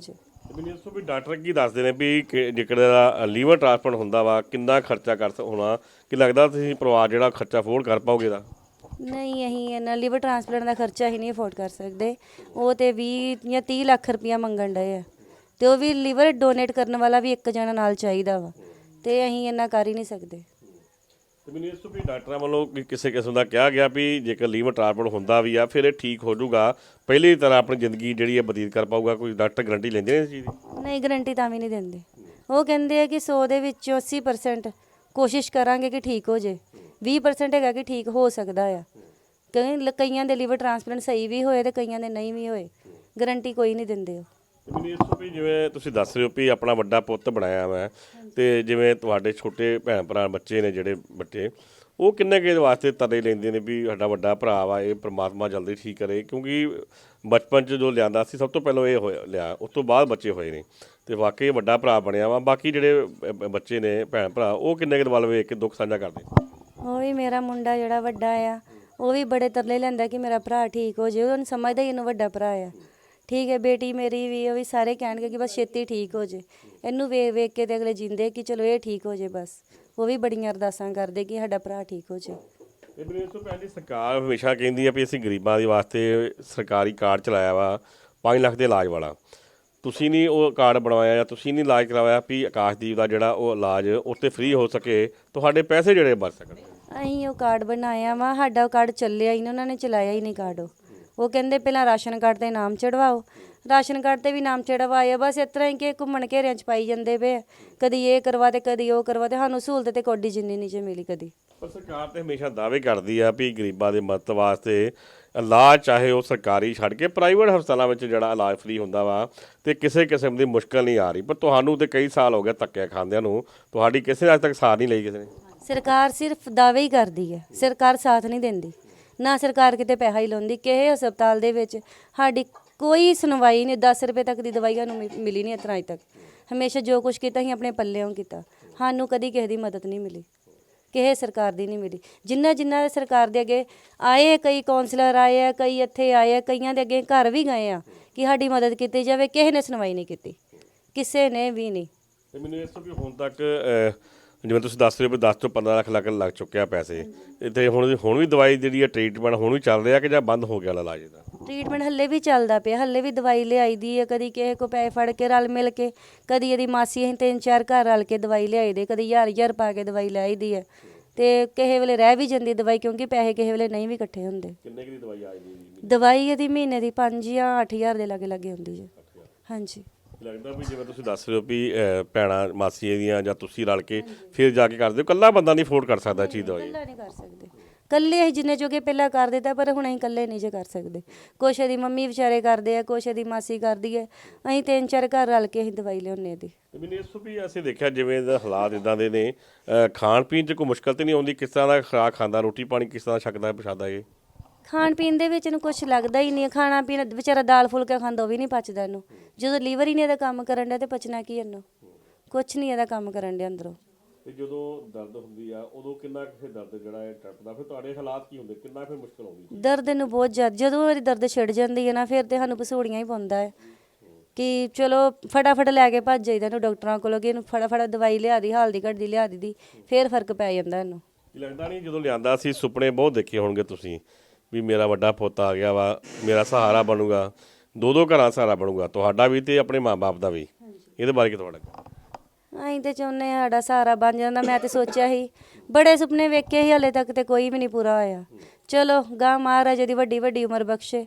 ਤੇ ਮੈਨੂੰ ਤੋਂ ਵੀ ਡਾਕਟਰ ਕੀ ਦੱਸਦੇ ਨੇ ਵੀ ਕਿ ਜੇਕਰ ਇਹਦਾ ਲੀਵਰ ਟ੍ਰਾਂਸਪਲਾਂਟ ਹੁੰਦਾ ਵਾ ਕਿੰਨਾ ਖਰਚਾ ਕਰ ਹੋਣਾ? ਕਿ ਲੱਗਦਾ ਤੁਸੀਂ ਪਰਿਵਾਰ ਜਿਹੜਾ ਖਰਚਾ ਅਫੋਰਡ ਕਰ ਪਾਓਗੇ ਦਾ ਨਹੀਂ ਅਸੀਂ ਇਹਨਾਂ ਲਿਵਰ ਟ੍ਰਾਂਸਪਲਾਂਟ ਦਾ ਖਰਚਾ ਹੀ ਨਹੀਂ ਅਫੋਰਡ ਕਰ ਸਕਦੇ। ਉਹ ਤੇ 20 ਜਾਂ 30 ਲੱਖ ਰੁਪਇਆ ਮੰਗਣ ਡਏ ਆ। ਤੇ ਉਹ ਵੀ ਲਿਵਰ ਡੋਨੇਟ ਕਰਨ ਵਾਲਾ ਵੀ ਇੱਕ ਜਣਾ ਨਾਲ ਚਾਹੀਦਾ ਵਾ। ਤੇ ਅਸੀਂ ਇੰਨਾ ਕਰ ਹੀ ਨਹੀਂ ਸਕਦੇ। ਤੇ ਮੈਨੂੰ ਇਸ ਤੋਂ ਵੀ ਡਾਕਟਰਾਂ ਵੱਲੋਂ ਕਿ ਕਿਸੇ ਕਿਸਮ ਦਾ ਕਿਹਾ ਗਿਆ ਵੀ ਜੇਕਰ ਲੀਵਰ ਟ੍ਰਾਂਸਪਲਾਂਟ ਹੁੰਦਾ ਵੀ ਆ ਫਿਰ ਇਹ ਠੀਕ ਹੋ ਜਾਊਗਾ। ਪਹਿਲੀ ਤਰ੍ਹਾਂ ਆਪਣੀ ਜ਼ਿੰਦਗੀ ਜਿਹੜੀ ਹੈ ਬਤੀਤ ਕਰ ਪਾਊਗਾ। ਕੋਈ ਡਾਕਟਰ ਗਾਰੰਟੀ ਲੈਂਦੇ ਨੇ ਇਸ ਚੀਜ਼ ਦੀ? ਨਹੀਂ ਗਰੰਟੀ ਤਾਂ ਵੀ ਨਹੀਂ ਦਿੰਦੇ। ਉਹ ਕਹਿੰਦੇ ਆ ਕਿ 100 ਦੇ ਵਿੱਚੋਂ 80% ਕੋਸ਼ਿਸ਼ ਕਰਾਂਗੇ ਕਿ ਠੀਕ ਹੋ ਜੇ। 20% ਹੈਗਾ ਕਿ ਠੀਕ ਹੋ ਸਕਦਾ ਆ। ਕਈ ਕਈਆਂ ਦੇ ਲਿਵਰ ਟ੍ਰਾਂਸਪਲਾਂਟ ਸਹੀ ਵੀ ਹੋਏ ਤੇ ਕਈਆਂ ਦੇ ਨਹੀਂ ਵੀ ਹੋਏ। ਗਰੰਟੀ ਕੋਈ ਨਹੀਂ ਦਿੰਦੇ ਉਹ। ਤੇ ਵੀ ਜਿਵੇਂ ਤੁਸੀਂ ਦੱਸ ਰਹੇ ਹੋ ਵੀ ਆਪਣਾ ਵੱਡਾ ਪੁੱਤ ਬਣਾਇਆ ਮੈਂ ਤੇ ਜਿਵੇਂ ਤੁਹਾਡੇ ਛੋਟੇ ਭੈਣ ਭਰਾ ਬੱਚੇ ਨੇ ਜਿਹੜੇ ਬੱਚੇ, ਉਹ ਕਿੰਨੇ ਕੇ ਵਾਸਤੇ ਤਰਲੇ ਲੈਂਦੇ ਨੇ ਵੀ ਸਾਡਾ ਵੱਡਾ ਭਰਾ ਵਾ, ਇਹ ਪ੍ਰਮਾਤਮਾ ਜਲਦੀ ਠੀਕ ਕਰੇ? ਕਿਉਂਕਿ ਬਚਪਨ 'ਚ ਜੋ ਲਿਆਂਦਾ ਸੀ, ਸਭ ਤੋਂ ਪਹਿਲਾਂ ਇਹ ਹੋਇਆ, ਲਿਆ, ਉਸ ਤੋਂ ਬਾਅਦ ਬੱਚੇ ਹੋਏ ਨੇ ਤੇ ਵਾਕਈ ਵੱਡਾ ਭਰਾ ਬਣਿਆ ਵਾ। ਬਾਕੀ ਜਿਹੜੇ ਬੱਚੇ ਨੇ, ਭੈਣ ਭਰਾ, ਉਹ ਕਿੰਨੇ ਕੇ ਵੱਲ ਵੇਖ ਕੇ ਦੁੱਖ ਸਾਂਝਾ ਕਰਦੇ? ਉਹ ਵੀ ਮੇਰਾ ਮੁੰਡਾ ਜਿਹੜਾ ਵੱਡਾ ਆ, ਉਹ ਵੀ ਬੜੇ ਤਰਲੇ ਲੈਂਦਾ ਕਿ ਮੇਰਾ ਭਰਾ ਠੀਕ ਹੋ ਜੇ ਉਹਨੂੰ ਸਮਝਦਾ ਹੀ ਇਹਨੂੰ ਵੱਡਾ ਭਰਾ ਆ। ਠੀਕ ਹੈ ਬੇਟੀ ਮੇਰੀ ਵੀ ਉਹ ਵੀ ਸਾਰੇ ਕਹਿਣਗੇ ਕਿ ਬਸ ਛੇਤੀ ਠੀਕ ਹੋ ਜੇ। ਇਹਨੂੰ ਵੇਖ ਵੇਖ ਕੇ ਤੇ ਅਗਲੇ ਜਿੰਦੇ ਕਿ ਚਲੋ ਇਹ ਠੀਕ ਹੋ ਜੇ ਬਸ। ਉਹ ਵੀ ਬੜੀਆਂ ਅਰਦਾਸਾਂ ਕਰਦੇ ਕਿ ਸਾਡਾ ਭਰਾ ਠੀਕ ਹੋ ਜੇ। ਇਹ ਇਸ ਤੋਂ ਪਹਿਲੀ ਸਰਕਾਰ ਹਮੇਸ਼ਾ ਕਹਿੰਦੀ ਆ ਵੀ ਅਸੀਂ ਗਰੀਬਾਂ ਦੇ ਵਾਸਤੇ ਸਰਕਾਰੀ ਕਾਰਡ ਚਲਾਇਆ ਵਾ 5 ਲੱਖ ਦੇ ਇਲਾਜ ਵਾਲਾ। ਤੁਸੀਂ ਨਹੀਂ ਉਹ ਕਾਰਡ ਬਣਵਾਇਆ ਜਾਂ ਤੁਸੀਂ ਨਹੀਂ ਇਲਾਜ ਕਰਵਾਇਆ ਵੀ ਆਕਾਸ਼ਦੀਪ ਦਾ ਜਿਹੜਾ ਉਹ ਇਲਾਜ ਉੱਤੇ ਫ੍ਰੀ ਹੋ ਸਕੇ ਤੁਹਾਡੇ ਪੈਸੇ ਜਿਹੜੇ ਬਚ ਸਕਣ? ਅਸੀਂ ਉਹ ਕਾਰਡ ਬਣਾਇਆ ਵਾ ਸਾਡਾ ਉਹ ਕਾਰਡ ਚੱਲਿਆ ਹੀ ਨਹੀਂ ਉਹਨਾਂ ਨੇ ਚਲਾਇਆ ਹੀ ਨਹੀਂ ਕਾਰਡ ਉਹ। ਉਹ ਕਹਿੰਦੇ ਪਹਿਲਾਂ ਰਾਸ਼ਨ ਕਾਰਡ ਤੇ ਨਾਮ ਚੜਵਾਓ ਰਾਸ਼ਨ ਕਾਰਡ ਤੇ ਵੀ ਨਾਮ ਚੜਵਾਇਆ ਬਸ ਇਸ ਤਰ੍ਹਾਂ ਹੀ ਕਿ ਘੁੰਮਣ ਘੇਰਿਆਂ ਚ ਪਾਈ ਜਾਂਦੇ ਪਏ ਆ। ਕਦੀ ਇਹ ਕਰਵਾ ਤੇ ਕਦੀ ਉਹ ਕਰਵਾ ਤੇ ਸਾਨੂੰ ਸਹੂਲਤ ਤੇ ਕੋਡੀ ਜਿੰਨੀ ਨਹੀਂ ਜੇ ਮਿਲੀ ਕਦੀ। ਪਰ ਸਰਕਾਰ ਤੇ ਹਮੇਸ਼ਾ ਦਾਅਵੇ ਕਰਦੀ ਆ ਵੀ ਗਰੀਬਾਂ ਦੇ ਮਦਦ ਵਾਸਤੇ ਇਲਾਜ ਚਾਹੇ ਉਹ ਸਰਕਾਰੀ ਛੱਡ ਕੇ ਪ੍ਰਾਈਵੇਟ ਹਸਪਤਾਲਾਂ ਵਿੱਚ ਜਿਹੜਾ ਇਲਾਜ ਫ੍ਰੀ ਹੁੰਦਾ ਵਾ ਤੇ ਕਿਸੇ ਕਿਸਮ ਦੀ ਮੁਸ਼ਕਲ ਨਹੀਂ ਆ ਰਹੀ। ਪਰ ਤੁਹਾਨੂੰ ਤੇ ਕਈ ਸਾਲ ਹੋ ਗਏ ਧੱਕੇ ਖਾਂਦਿਆਂ ਨੂੰ ਤੁਹਾਡੀ ਕਿਸੇ ਨੇ ਅੱਜ ਤੱਕ ਸਾਰ ਨਹੀਂ ਲਈ ਕਿਸੇ ਨੇ? ਸਰਕਾਰ ਸਿਰਫ ਦਾਅਵੇ ਹੀ ਕਰਦੀ ਹੈ ਸਰਕਾਰ ਸਾਥ ਨਹੀਂ ਦਿੰਦੀ। ਨਾ ਸਰਕਾਰ ਕਿਤੇ ਪੈਸਾ ਹੀ ਲਾਉਂਦੀ ਕਿਸੇ ਹਸਪਤਾਲ ਦੇ ਵਿੱਚ ਸਾਡੀ ਕੋਈ ਸੁਣਵਾਈ ਨਹੀਂ 10 ਰੁਪਏ ਤੱਕ ਦੀ ਦਵਾਈ ਸਾਨੂੰ ਮਿ- ਮਿਲੀ ਨਹੀਂ ਇਸ ਤਰ੍ਹਾਂ ਤੱਕ। ਹਮੇਸ਼ਾ ਜੋ ਕੁਝ ਕੀਤਾ ਅਸੀਂ ਆਪਣੇ ਪੱਲਿਓਂ ਕੀਤਾ। ਸਾਨੂੰ ਕਦੀ ਕਿਸੇ ਦੀ ਮਦਦ ਨਹੀਂ ਮਿਲੀ ਕਿਸੇ ਸਰਕਾਰ ਦੀ ਨਹੀਂ ਮਿਲੀ। ਜਿੰਨਾ ਜਿੰਨਾ ਸਰਕਾਰ ਦੇ ਅੱਗੇ ਆਏ ਕਈ ਕਾਉਂਸਲਰ ਆਏ ਆ ਕਈ ਇੱਥੇ ਆਏ ਆ ਕਈਆਂ ਦੇ ਅੱਗੇ ਘਰ ਵੀ ਗਏ ਆ ਕਿ ਸਾਡੀ ਮਦਦ ਕੀਤੀ ਜਾਵੇ ਕਿਸੇ ਨੇ ਸੁਣਵਾਈ ਨਹੀਂ ਕੀਤੀ ਕਿਸੇ ਨੇ ਵੀ ਨਹੀਂ। ਤੇ ਮੈਨੂੰ ਇਸ ਤੋਂ ਵੀ ਹੁਣ ਤੱਕ ਅਹ, ਜਿਵੇਂ ਤੁਸੀਂ ਦੱਸ ਰਹੇ ਹੋ ਵੀ 10 ਤੋਂ 15 ਲੱਖ ਲੱਗ ਲੱਗ ਚੁੱਕਿਆ ਪੈਸੇ। ਤੇ ਹੁਣ ਹੁਣ ਵੀ ਦਵਾਈ ਜਿਹੜੀ ਹੈ ਟ੍ਰੀਟਮੈਂਟ ਹੁਣ ਵੀ ਚੱਲ ਰਿਹਾ ਕਿ ਜਾਂ ਬੰਦ ਹੋ ਗਿਆ ਇਲਾਜ ਇਹਦਾ? ਟ੍ਰੀਟਮੈਂਟ ਹੱਲੇ ਵੀ ਚੱਲਦਾ ਪਿਆ। ਹੱਲੇ ਵੀ ਦਵਾਈ ਲਿਆਈ ਦੀ ਹੈ ਕਦੀ ਕਿਸੇ ਕੋ ਪੈਸੇ ਫੜ ਕੇ ਰਲ ਮਿਲ ਕੇ ਕਦੀ ਇਹਦੀ ਮਾਸੀ ਅਸੀਂ ਤਿੰਨ ਚਾਰ ਘਰ ਰਲ ਕੇ ਦਵਾਈ ਲਿਆਈ ਦੇ ਕਦੀ ਹਜ਼ਾਰ ਹਜ਼ਾਰ ਪਾ ਕੇ ਦਵਾਈ ਲਿਆਈ ਦੀ ਹੈ ਤੇ ਕਿਸੇ ਵੇਲੇ ਰਹਿ ਵੀ ਜਾਂਦੀ ਦਵਾਈ ਕਿਉਂਕਿ ਪੈਸੇ ਕਿਸੇ ਵੇਲੇ ਨਹੀਂ ਵੀ ਇਕੱਠੇ ਹੁੰਦੇ। ਕਿੰਨੇ ਕੁ ਦੀ ਦਵਾਈ ਆ ਜਾਂਦੀ ਦਵਾਈ ਇਹਦੀ ਮਹੀਨੇ ਦੀ 5 ਜਾਂ 8000 ਦੇ ਲਾਗੇ ਲੱਗੇ ਹੁੰਦੀ ਜੀ ਹਾਂਜੀ। ਲੱਗਦਾ ਵੀ ਜਿਵੇਂ ਤੁਸੀਂ ਦੱਸ ਰਹੇ ਹੋ ਵੀ ਭੈਣਾਂ ਮਾਸੀਆਂ ਦੀਆਂ ਜਾਂ ਤੁਸੀਂ ਰਲ ਕੇ ਫਿਰ ਜਾ ਕੇ ਕਰਦੇ ਹੋ। ਕੱਲਾ ਬੰਦਾ ਨਹੀਂ ਅਫੋਰਡ ਕਰ ਸਕਦਾ ਇਹ ਚੀਜ਼ ਦਵਾਈ ਇਕੱਲਾ ਨਹੀਂ ਕਰ ਸਕਦੇ। ਕੱਲੇ ਅਸੀਂ ਜਿੰਨੇ ਜੋਗੇ ਪਹਿਲਾਂ ਕਰ ਦਿੱਤਾ ਪਰ ਹੁਣ ਅਸੀਂ ਇਕੱਲੇ ਨਹੀਂ ਜੇ ਕਰ ਸਕਦੇ। ਕੁਛ ਇਹਦੀ ਮੰਮੀ ਵਿਚਾਰੇ ਕਰਦੇ ਆ ਕੁਛ ਇਹਦੀ ਮਾਸੀ ਕਰਦੀ ਹੈ ਅਸੀਂ ਤਿੰਨ ਚਾਰ ਘਰ ਰਲ ਕੇ ਅਸੀਂ ਦਵਾਈ ਲਿਆਉਂਦੇ ਤੇ ਮੈਨੂੰ ਇਸ ਤੋਂ ਵੀ ਅਸੀਂ ਦੇਖਿਆ ਜਿਵੇਂ ਦਾ ਹਾਲਾਤ ਇਦਾਂ ਦੇ ਨੇ ਖਾਣ ਪੀਣ 'ਚ ਕੋਈ ਮੁਸ਼ਕਲ ਤੇ ਨਹੀਂ ਆਉਂਦੀ? ਕਿਸ ਤਰ੍ਹਾਂ ਦਾ ਖੁਰਾਕ ਖਾਂਦਾ ਰੋਟੀ ਪਾਣੀ ਕਿਸ ਤਰ੍ਹਾਂ ਛਕਦਾ ਪਛਾਦਾ ਇਹ? ਖਾਣ ਪੀਣ ਦੇ ਵਿੱਚ ਇਹਨੂੰ ਕੁਝ ਲੱਗਦਾ ਹੀ ਨਹੀਂ ਹੈ। ਖਾਣਾ ਪੀਣਾ ਵਿਚਾਰਾ ਦਾਲ ਫੁਲਕਾ ਖਾਂਦਾ ਉਹ ਵੀ ਨਹੀਂ ਪਚਦਾ ਇਹਨੂੰ। ਜਦੋਂ ਲੀਵਰ ਹੀ ਨਹੀਂ ਇਹਦਾ ਕੰਮ ਕਰਨ ਡਿਆ ਤੇ ਪਚਣਾ ਕੀ ਇਹਨੂੰ? ਕੁਝ ਨਹੀਂ ਇਹਦਾ ਕੰਮ ਕਰਨ ਡਿਆ ਅੰਦਰੋਂ। ਤੇ ਜਦੋਂ ਦਰਦ ਹੁੰਦੀ ਆ ਉਦੋਂ ਕਿੰਨਾ ਕਿਸੇ ਦਰਦ ਜਿਹੜਾ ਹੈ ਟੱਪਦਾ ਫਿਰ ਤੁਹਾਡੇ ਹਾਲਾਤ ਕੀ ਹੁੰਦੇ? ਕਿੰਨਾ ਫਿਰ ਮੁਸ਼ਕਲ ਆਉਂਦੀ? ਦਰਦ ਇਹਨੂੰ ਬਹੁਤ ਜ਼ਿਆਦਾ ਜਦੋਂ ਇਹਦੀ ਦਰਦ ਛਿੜ ਜਾਂਦੀ ਹੈ ਨਾ ਫਿਰ ਤੇ ਸਾਨੂੰ ਪਸੂੜੀਆਂ ਹੀ ਪਾਉਂਦਾ ਹੈ। ਕਿ ਚਲੋ ਫਟਾਫਟ ਲੈ ਕੇ ਭੱਜ ਜਾਈਦਾ ਇਹਨੂੰ ਡਾਕਟਰਾਂ ਕੋਲੋਂ ਕਿ ਇਹਨੂੰ ਫਟਾਫਟ ਦਵਾਈ ਲਿਆ ਦੀ ਹਲਦੀ ਘੜਦੀ ਲਿਆ ਦੀ ਫਿਰ ਫ਼ਰਕ ਪੈ ਜਾਂਦਾ ਇਹਨੂੰ। ਕੀ ਲੱਗਦਾ ਨਹੀਂ ਜਦੋਂ ਲਿਆਂਦਾ ਸੀ ਸੁਪਨੇ ਬਹੁਤ ਦੇਖੇ ਹੋਣਗੇ ਤੁਸੀਂ। ਵੀ ਮੇਰਾ ਵੱਡਾ ਪੁੱਤ ਆ ਗਿਆ ਵਾ ਮੇਰਾ ਸਹਾਰਾ ਬਣੂਗਾ ਦੋ ਦੋ ਘਰਾਂ ਸਹਾਰਾ ਬਣੂਗਾ ਤੁਹਾਡਾ ਵੀ ਤੇ ਆਪਣੇ ਮਾਪੇ ਦਾ ਵੀ। ਇਹਦੇ ਬਾਰੇ ਕੀ ਤੁਹਾਡਾ? ਅਸੀਂ ਤੇ ਚਾਹੁੰਦੇ ਹਾਂ ਸਾਡਾ ਸਹਾਰਾ ਬਣ ਜਾਂਦਾ ਮੈਂ ਤੇ ਸੋਚਿਆ ਸੀ ਬੜੇ ਸੁਪਨੇ ਵੇਖੇ ਸੀ ਹਲੇ ਤੱਕ ਤੇ ਕੋਈ ਵੀ ਨਹੀਂ ਪੂਰਾ ਹੋਇਆ। ਚਲੋ ਗਾਂ ਮਹਾਰਾਜ ਦੀ ਵੱਡੀ ਵੱਡੀ ਉਮਰ ਬਖਸ਼ੇ।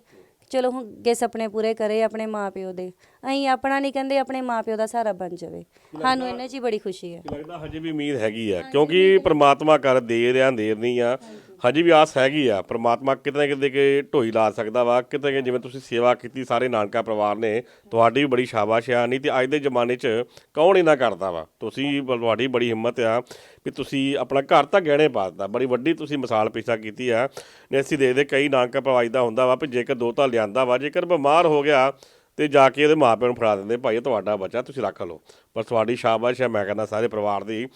ਚਲੋ ਹੁਣ ਅੱਗੇ ਸੁਪਨੇ ਪੂਰੇ ਕਰੇ ਆਪਣੇ ਮਾਪਿਓ ਦੇ। ਅਸੀਂ ਆਪਣਾ ਨਹੀਂ ਕਹਿੰਦੇ ਆਪਣੇ ਮਾਪਿਓ ਦਾ ਸਹਾਰਾ ਬਣ ਜਾਵੇ। ਸਾਨੂੰ ਇਹਨਾਂ 'ਚ ਹੀ ਬੜੀ ਖੁਸ਼ੀ ਹੈ। ਲੱਗਦਾ ਹਜੇ ਵੀ ਉਮੀਦ ਹੈਗੀ ਆ? ਕਿਉਂਕਿ ਪ੍ਰਮਾਤਮਾ ਕਰ ਦੇ ਰਿਆਂ ਦੇਰ ਨਹੀਂ ਆ। ਹਜੇ ਵੀ ਆਸ ਹੈਗੀ ਆ, ਪ੍ਰਮਾਤਮਾ ਕਿਤੇ ਨਾ ਕਿਤੇ ਕਿ ਢੋਈ ਲਾ ਸਕਦਾ ਵਾ, ਕਿਤੇ ਕਿ ਜਿਵੇਂ ਤੁਸੀਂ ਸੇਵਾ ਕੀਤੀ, ਸਾਰੇ ਨਾਨਕਾ ਪਰਿਵਾਰ ਨੇ, ਤੁਹਾਡੀ ਵੀ ਬੜੀ ਸ਼ਾਬਾਸ਼ ਆ, ਨਹੀਂ ਤੇ ਅੱਜ ਦੇ ਜ਼ਮਾਨੇ 'ਚ ਕੌਣ ਇਹਨਾਂ ਕਰਦਾ ਵਾ? ਤੁਸੀਂ ਤੁਹਾਡੀ ਬੜੀ ਹਿੰਮਤ ਆ ਵੀ ਤੁਸੀਂ ਆਪਣਾ ਘਰ ਤਾਂ ਗਹਿਣੇ ਪਾ ਦਿੱਤਾ, ਬੜੀ ਵੱਡੀ ਤੁਸੀਂ ਮਿਸਾਲ ਪੇਸ਼ਾ ਕੀਤੀ ਆ ਨੇ ਅਸੀਂ ਦੇਖਦੇ ਕਈ ਨਾਨਕਾ ਪਰਿਵਾਰ ਦਾ ਹੁੰਦਾ ਵਾ ਵੀ ਜੇਕਰ ਦੋ ਤਾਂ ਲਿਆਂਦਾ ਵਾ, ਜੇਕਰ ਬਿਮਾਰ ਹੋ ਗਿਆ ਤੇ ਜਾ ਕੇ ਇਹਦੇ ਮਾਪਿਆਂ ਨੂੰ ਫੜਾ ਦਿੰਦੇ, ਭਾਈ ਇਹ ਤੁਹਾਡਾ ਬੱਚਾ, ਤੁਸੀਂ ਰੱਖ ਲਓ। ਪਰ ਤੁਹਾਡੀ ਸ਼ਾਬਾਸ਼ ਹੈ ਮੈਂ ਕਹਿੰਦਾ ਸਾਰੇ ਪਰਿਵਾਰ ਦੀ।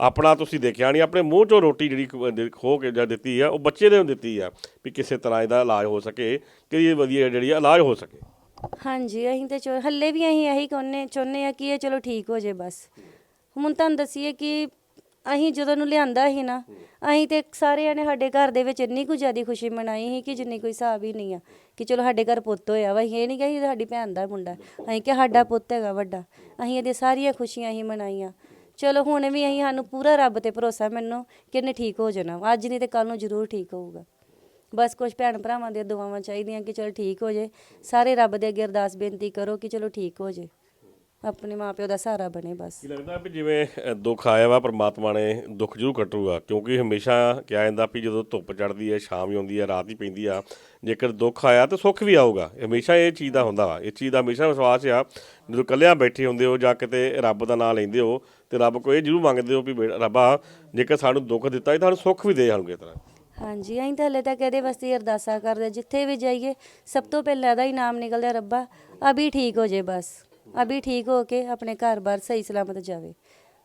ਆਪਣਾ ਤੁਸੀਂ ਦੇਖਿਆ ਨਹੀਂ, ਆਪਣੇ ਮੂੰਹ ਚੋਂ ਰੋਟੀ ਜਿਹੜੀ ਖੋ ਕੇ ਜਾਂ ਦਿੱਤੀ ਆ, ਉਹ ਬੱਚੇ ਦੇ ਦਿੱਤੀ ਆ ਵੀ ਕਿਸੇ ਤਰ੍ਹਾਂ ਇਹਦਾ ਇਲਾਜ ਹੋ ਸਕੇ, ਕਿ ਇਹ ਵਧੀਆ ਜਿਹੜੀ ਇਲਾਜ ਹੋ ਸਕੇ। ਹਾਂਜੀ, ਅਸੀਂ ਤੇ ਚੋ ਹੱਲੇ ਵੀ ਅਸੀਂ ਇਹੀ ਕਹਿੰਨੇ ਚਾਹੁੰਦੇ ਆ ਕਿ ਇਹ ਚਲੋ ਠੀਕ ਹੋ ਜੇ ਬਸ। ਹੁਣ ਤੁਹਾਨੂੰ ਦਸੀਏ ਕਿ ਅਸੀਂ ਜਦੋਂ ਨੂੰ ਲਿਆਂਦਾ ਸੀ ਨਾ, ਅਸੀਂ ਤੇ ਸਾਰਿਆਂ ਨੇ ਸਾਡੇ ਘਰ ਦੇ ਵਿੱਚ ਇੰਨੀ ਕੁ ਜ਼ਿਆਦਾ ਖੁਸ਼ੀ ਮਨਾਈ ਸੀ ਕਿ ਜਿੰਨੀ ਕੋਈ ਹਿਸਾਬ ਹੀ ਨਹੀਂ ਆ, ਕਿ ਚਲੋ ਸਾਡੇ ਘਰ ਪੁੱਤ ਹੋਇਆ ਵਾ, ਅਸੀਂ ਇਹ ਨਹੀਂ ਕਿ ਸਾਡੀ ਭੈਣ ਦਾ ਮੁੰਡਾ, ਅਸੀਂ ਕਿ ਸਾਡਾ ਪੁੱਤ ਹੈਗਾ ਵੱਡਾ, ਅਸੀਂ ਇਹਦੇ ਸਾਰੀਆਂ ਖੁਸ਼ੀਆਂ ਹੀ ਮਨਾਈਆਂ। ਚਲੋ ਹੁਣ ਵੀ ਅਸੀਂ ਸਾਨੂੰ ਪੂਰਾ ਰੱਬ ਤੇ ਭਰੋਸਾ ਮੈਨੂੰ ਕਿ ਇਹਨੇ ਠੀਕ ਹੋ ਜਾਣਾ ਵਾ। ਅੱਜ ਨਹੀਂ ਤੇ ਕੱਲ ਨੂੰ ਜ਼ਰੂਰ ਠੀਕ ਹੋਊਗਾ। ਬਸ ਕੁਝ ਭੈਣ ਭਰਾਵਾਂ ਦੀਆਂ ਦੁਆਵਾਂ ਚਾਹੀਦੀਆਂ ਕਿ ਚਲੋ ਠੀਕ ਹੋ ਜੇ ਸਾਰੇ ਰੱਬ ਦੇ ਅੱਗੇ ਅਰਦਾਸ ਬੇਨਤੀ ਕਰੋ ਕਿ ਚਲੋ ਠੀਕ ਹੋ ਜੇ ਆਪਣੇ ਮਾਪਿਓ ਦਾ ਸਹਾਰਾ ਬਣੇ ਬਸ। ਕੀ ਲੱਗਦਾ ਵੀ ਜਿਵੇਂ ਅ, ਦੁੱਖ ਆਇਆ ਵਾ ਪ੍ਰਮਾਤਮਾ ਨੇ ਦੁੱਖ ਜ਼ਰੂਰ ਕੱਟੂਗਾ ਕਿਉਂਕਿ ਹਮੇਸ਼ਾ ਕਿਹਾ ਜਾਂਦਾ ਵੀ ਜਦੋਂ ਧੁੱਪ ਚੜ੍ਹਦੀ ਹੈ ਸ਼ਾਮ ਹੀ ਆਉਂਦੀ ਹੈ ਰਾਤ ਹੀ ਪੈਂਦੀ ਆ ਜੇਕਰ ਦੁੱਖ ਆਇਆ ਤਾਂ ਸੁੱਖ ਵੀ ਆਊਗਾ। ਹਮੇਸ਼ਾ ਇਹ ਚੀਜ਼ ਦਾ ਹੁੰਦਾ ਵਾ ਇਹ ਚੀਜ਼ ਦਾ ਹਮੇਸ਼ਾ ਵਿਸ਼ਵਾਸ ਆ ਜਦੋਂ ਇਕੱਲਿਆਂ ਬੈਠੇ ਹੁੰਦੇ ਹੋ ਜਾਂ ਕਿਤੇ ਰੱਬ ਦਾ ਨਾਮ ਲੈਂਦੇ ਹੋ ਤੇ ਰੱਬ ਕੋਲ ਇਹ ਜ਼ਰੂਰ ਮੰਗਦੇ ਹੋ ਵੀ ਬੇ- ਰੱਬਾ ਜੇਕਰ ਸਾਨੂੰ ਦੁੱਖ ਦਿੱਤਾ ਤਾਂ ਸਾਨੂੰ ਸੁੱਖ ਵੀ ਦੇ ਸਾਨੂੰ ਕਿਸ ਤਰ੍ਹਾਂ। ਹਾਂਜੀ ਅਸੀਂ ਤਾਂ ਹਲੇ ਤੱਕ ਇਹਦੇ ਵਾਸਤੇ ਹੀ ਅਰਦਾਸਾਂ ਕਰਦੇ ਜਿੱਥੇ ਵੀ ਜਾਈਏ ਸਭ ਤੋਂ ਪਹਿਲਾਂ ਇਹਦਾ ਹੀ ਨਾਮ ਨਿਕਲਦਾ ਰੱਬਾ ਅਭੀ ਠੀਕ ਹੋ ਜੇ ਬਸ। ਅਭੀ ਠੀਕ ਹੋ ਕੇ ਆਪਣੇ ਘਰ-ਬਾਰ ਸਹੀ ਸਲਾਮਤ ਜਾਵੇ।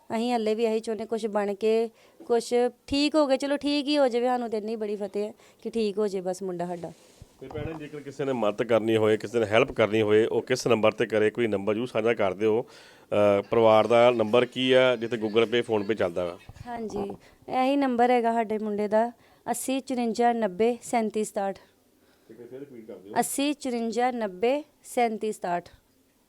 ਅਸੀਂ ਹੱਲੇ ਵੀ ਇਹੀ ਚਾਹੁੰਦੇ ਕੁਝ ਬਣ ਕੇ ਕੁਝ ਠੀਕ ਹੋ ਗਏ ਚਲੋ ਠੀਕ ਹੀ ਹੋ ਜਾਵੇ। ਸਾਨੂੰ ਤੇ ਇੰਨੀ ਬੜੀ ਫਤਿਹ ਹੈ ਕਿ ਠੀਕ ਹੋ ਜੇ ਬਸ ਮੁੰਡਾ ਸਾਡਾ। ਤੇ ਭੈਣੇ ਜੇਕਰ ਕਿਸੇ ਨੇ ਮਦਦ ਕਰਨੀ ਹੋਏ ਕਿਸੇ ਨੇ ਹੈਲਪ ਕਰਨੀ ਹੋਏ ਉਹ ਕਿਸ ਨੰਬਰ ਤੇ ਕਰੇ ਕੋਈ ਨੰਬਰ ਜੂ ਸਾਂਝਾ ਕਰ ਦਿਓ। ਅ, ਪਰਿਵਾਰ ਦਾ ਨੰਬਰ ਕੀ ਆ ਜਿੱਥੇ ਗੂਗਲ ਪੇ ਫੋਨ ਪੇ ਚੱਲਦਾ ਵਾ? ਹਾਂਜੀ ਇਹੀ ਨੰਬਰ ਹੈਗਾ ਸਾਡੇ ਮੁੰਡੇ ਦਾ 80 54 90 37 67 80 54 90 37 67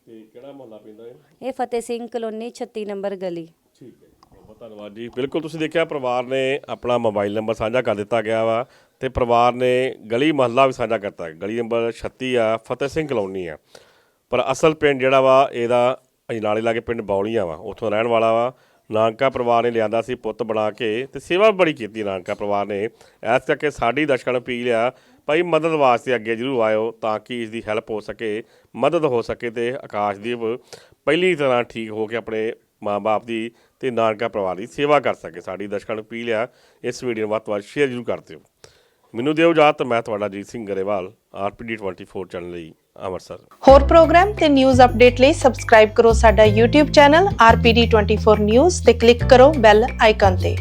ਤੇ ਕਿਹੜਾ ਮੁਹੱਲਾ ਪੈਂਦਾ ਹੈ ਇਹ? ਫਤਿਹ ਸਿੰਘ ਕਲੋਨੀ 36 ਨੰਬਰ ਗਲੀ। ਠੀਕ ਹੈ ਬਹੁਤ ਧੰਨਵਾਦ ਜੀ। ਬਿਲਕੁਲ ਤੁਸੀਂ ਦੇਖਿਆ ਪਰਿਵਾਰ ਨੇ ਆਪਣਾ ਮੋਬਾਈਲ ਨੰਬਰ ਸਾਂਝਾ ਕਰ ਦਿੱਤਾ ਗਿਆ ਵਾ ਤੇ ਪਰਿਵਾਰ ਨੇ ਗਲੀ ਮਹੱਲਾ ਵੀ ਸਾਂਝਾ ਕਰਤਾ। ਗਲੀ ਨੰਬਰ 36 ਆ ਫਤਿਹ ਸਿੰਘ ਕਲੋਨੀ ਆ। ਪਰ ਅਸਲ ਪਿੰਡ ਜਿਹੜਾ ਵਾ ਇਹਦਾ ਅਜਨਾਲੇ ਲਾਗੇ ਪਿੰਡ ਬੌਲੀਆਂ ਵਾ ਉੱਥੋਂ ਰਹਿਣ ਵਾਲਾ ਵਾ। ਨਾਨਕਾ ਪਰਿਵਾਰ ਨੇ ਲਿਆਂਦਾ ਸੀ ਪੁੱਤ ਬਣਾ ਕੇ ਤੇ ਸੇਵਾ ਬੜੀ ਕੀਤੀ ਨਾਨਕਾ ਪਰਿਵਾਰ ਨੇ। ਐਸ ਕਰਕੇ ਸਾਡੀ ਦਰਸ਼ਕਾਂ ਨੂੰ ਅਪੀਲ ਆ ਭਾਈ ਮਦਦ ਵਾਸਤੇ ਅੱਗੇ ਜਰੂਰ ਆਇਓ ਤਾਂ ਕਿ ਇਸ ਦੀ ਹੈਲਪ ਹੋ ਸਕੇ, ਮਦਦ ਹੋ ਸਕੇ ਤੇ ਆਕਾਸ਼ਦੀਪ ਪਹਿਲੀ ਤਰ੍ਹਾਂ ਠੀਕ ਹੋ ਕੇ ਆਪਣੇ ਮਾਂ-ਬਾਪ ਦੀ ਤੇ ਨਾਨਕਾ ਪਰਿਵਾਰ ਦੀ ਸੇਵਾ ਕਰ ਸਕੇ। ਸਾਡੀ ਦਰਸ਼ਕਾਂ ਨੂੰ ਅਪੀਲ ਆ, ਇਸ ਵੀਡੀਓ ਨੂੰ ਵੱਧ ਤੋਂ ਵੱਧ ਸ਼ੇਅਰ ਜਰੂਰ ਕਰ ਦਿਓ। ਮੈਨੂੰ ਦਿਓ ਇਜਾਜ਼ਤ, ਮੈਂ ਤੁਹਾਡਾ ਜੀਤ ਸਿੰਘ ਗਰੇਵਾਲ ਆਰਪੀਡੀ 24 ਚੈਨਲ ਲਈ ਅੰਮ੍ਰਿਤਸਰ। ਹੋਰ ਪ੍ਰੋਗਰਾਮ ਤੇ ਨਿਊਜ਼ ਅਪਡੇਟ ਲਈ ਸਬਸਕ੍ਰਾਈਬ ਕਰੋ ਸਾਡਾ YouTube ਚੈਨਲ RPD24 ਨਿਊਜ਼ ਤੇ ਕਲਿੱਕ ਕਰੋ ਬੈਲ ਆਈਕਨ ਤੇ।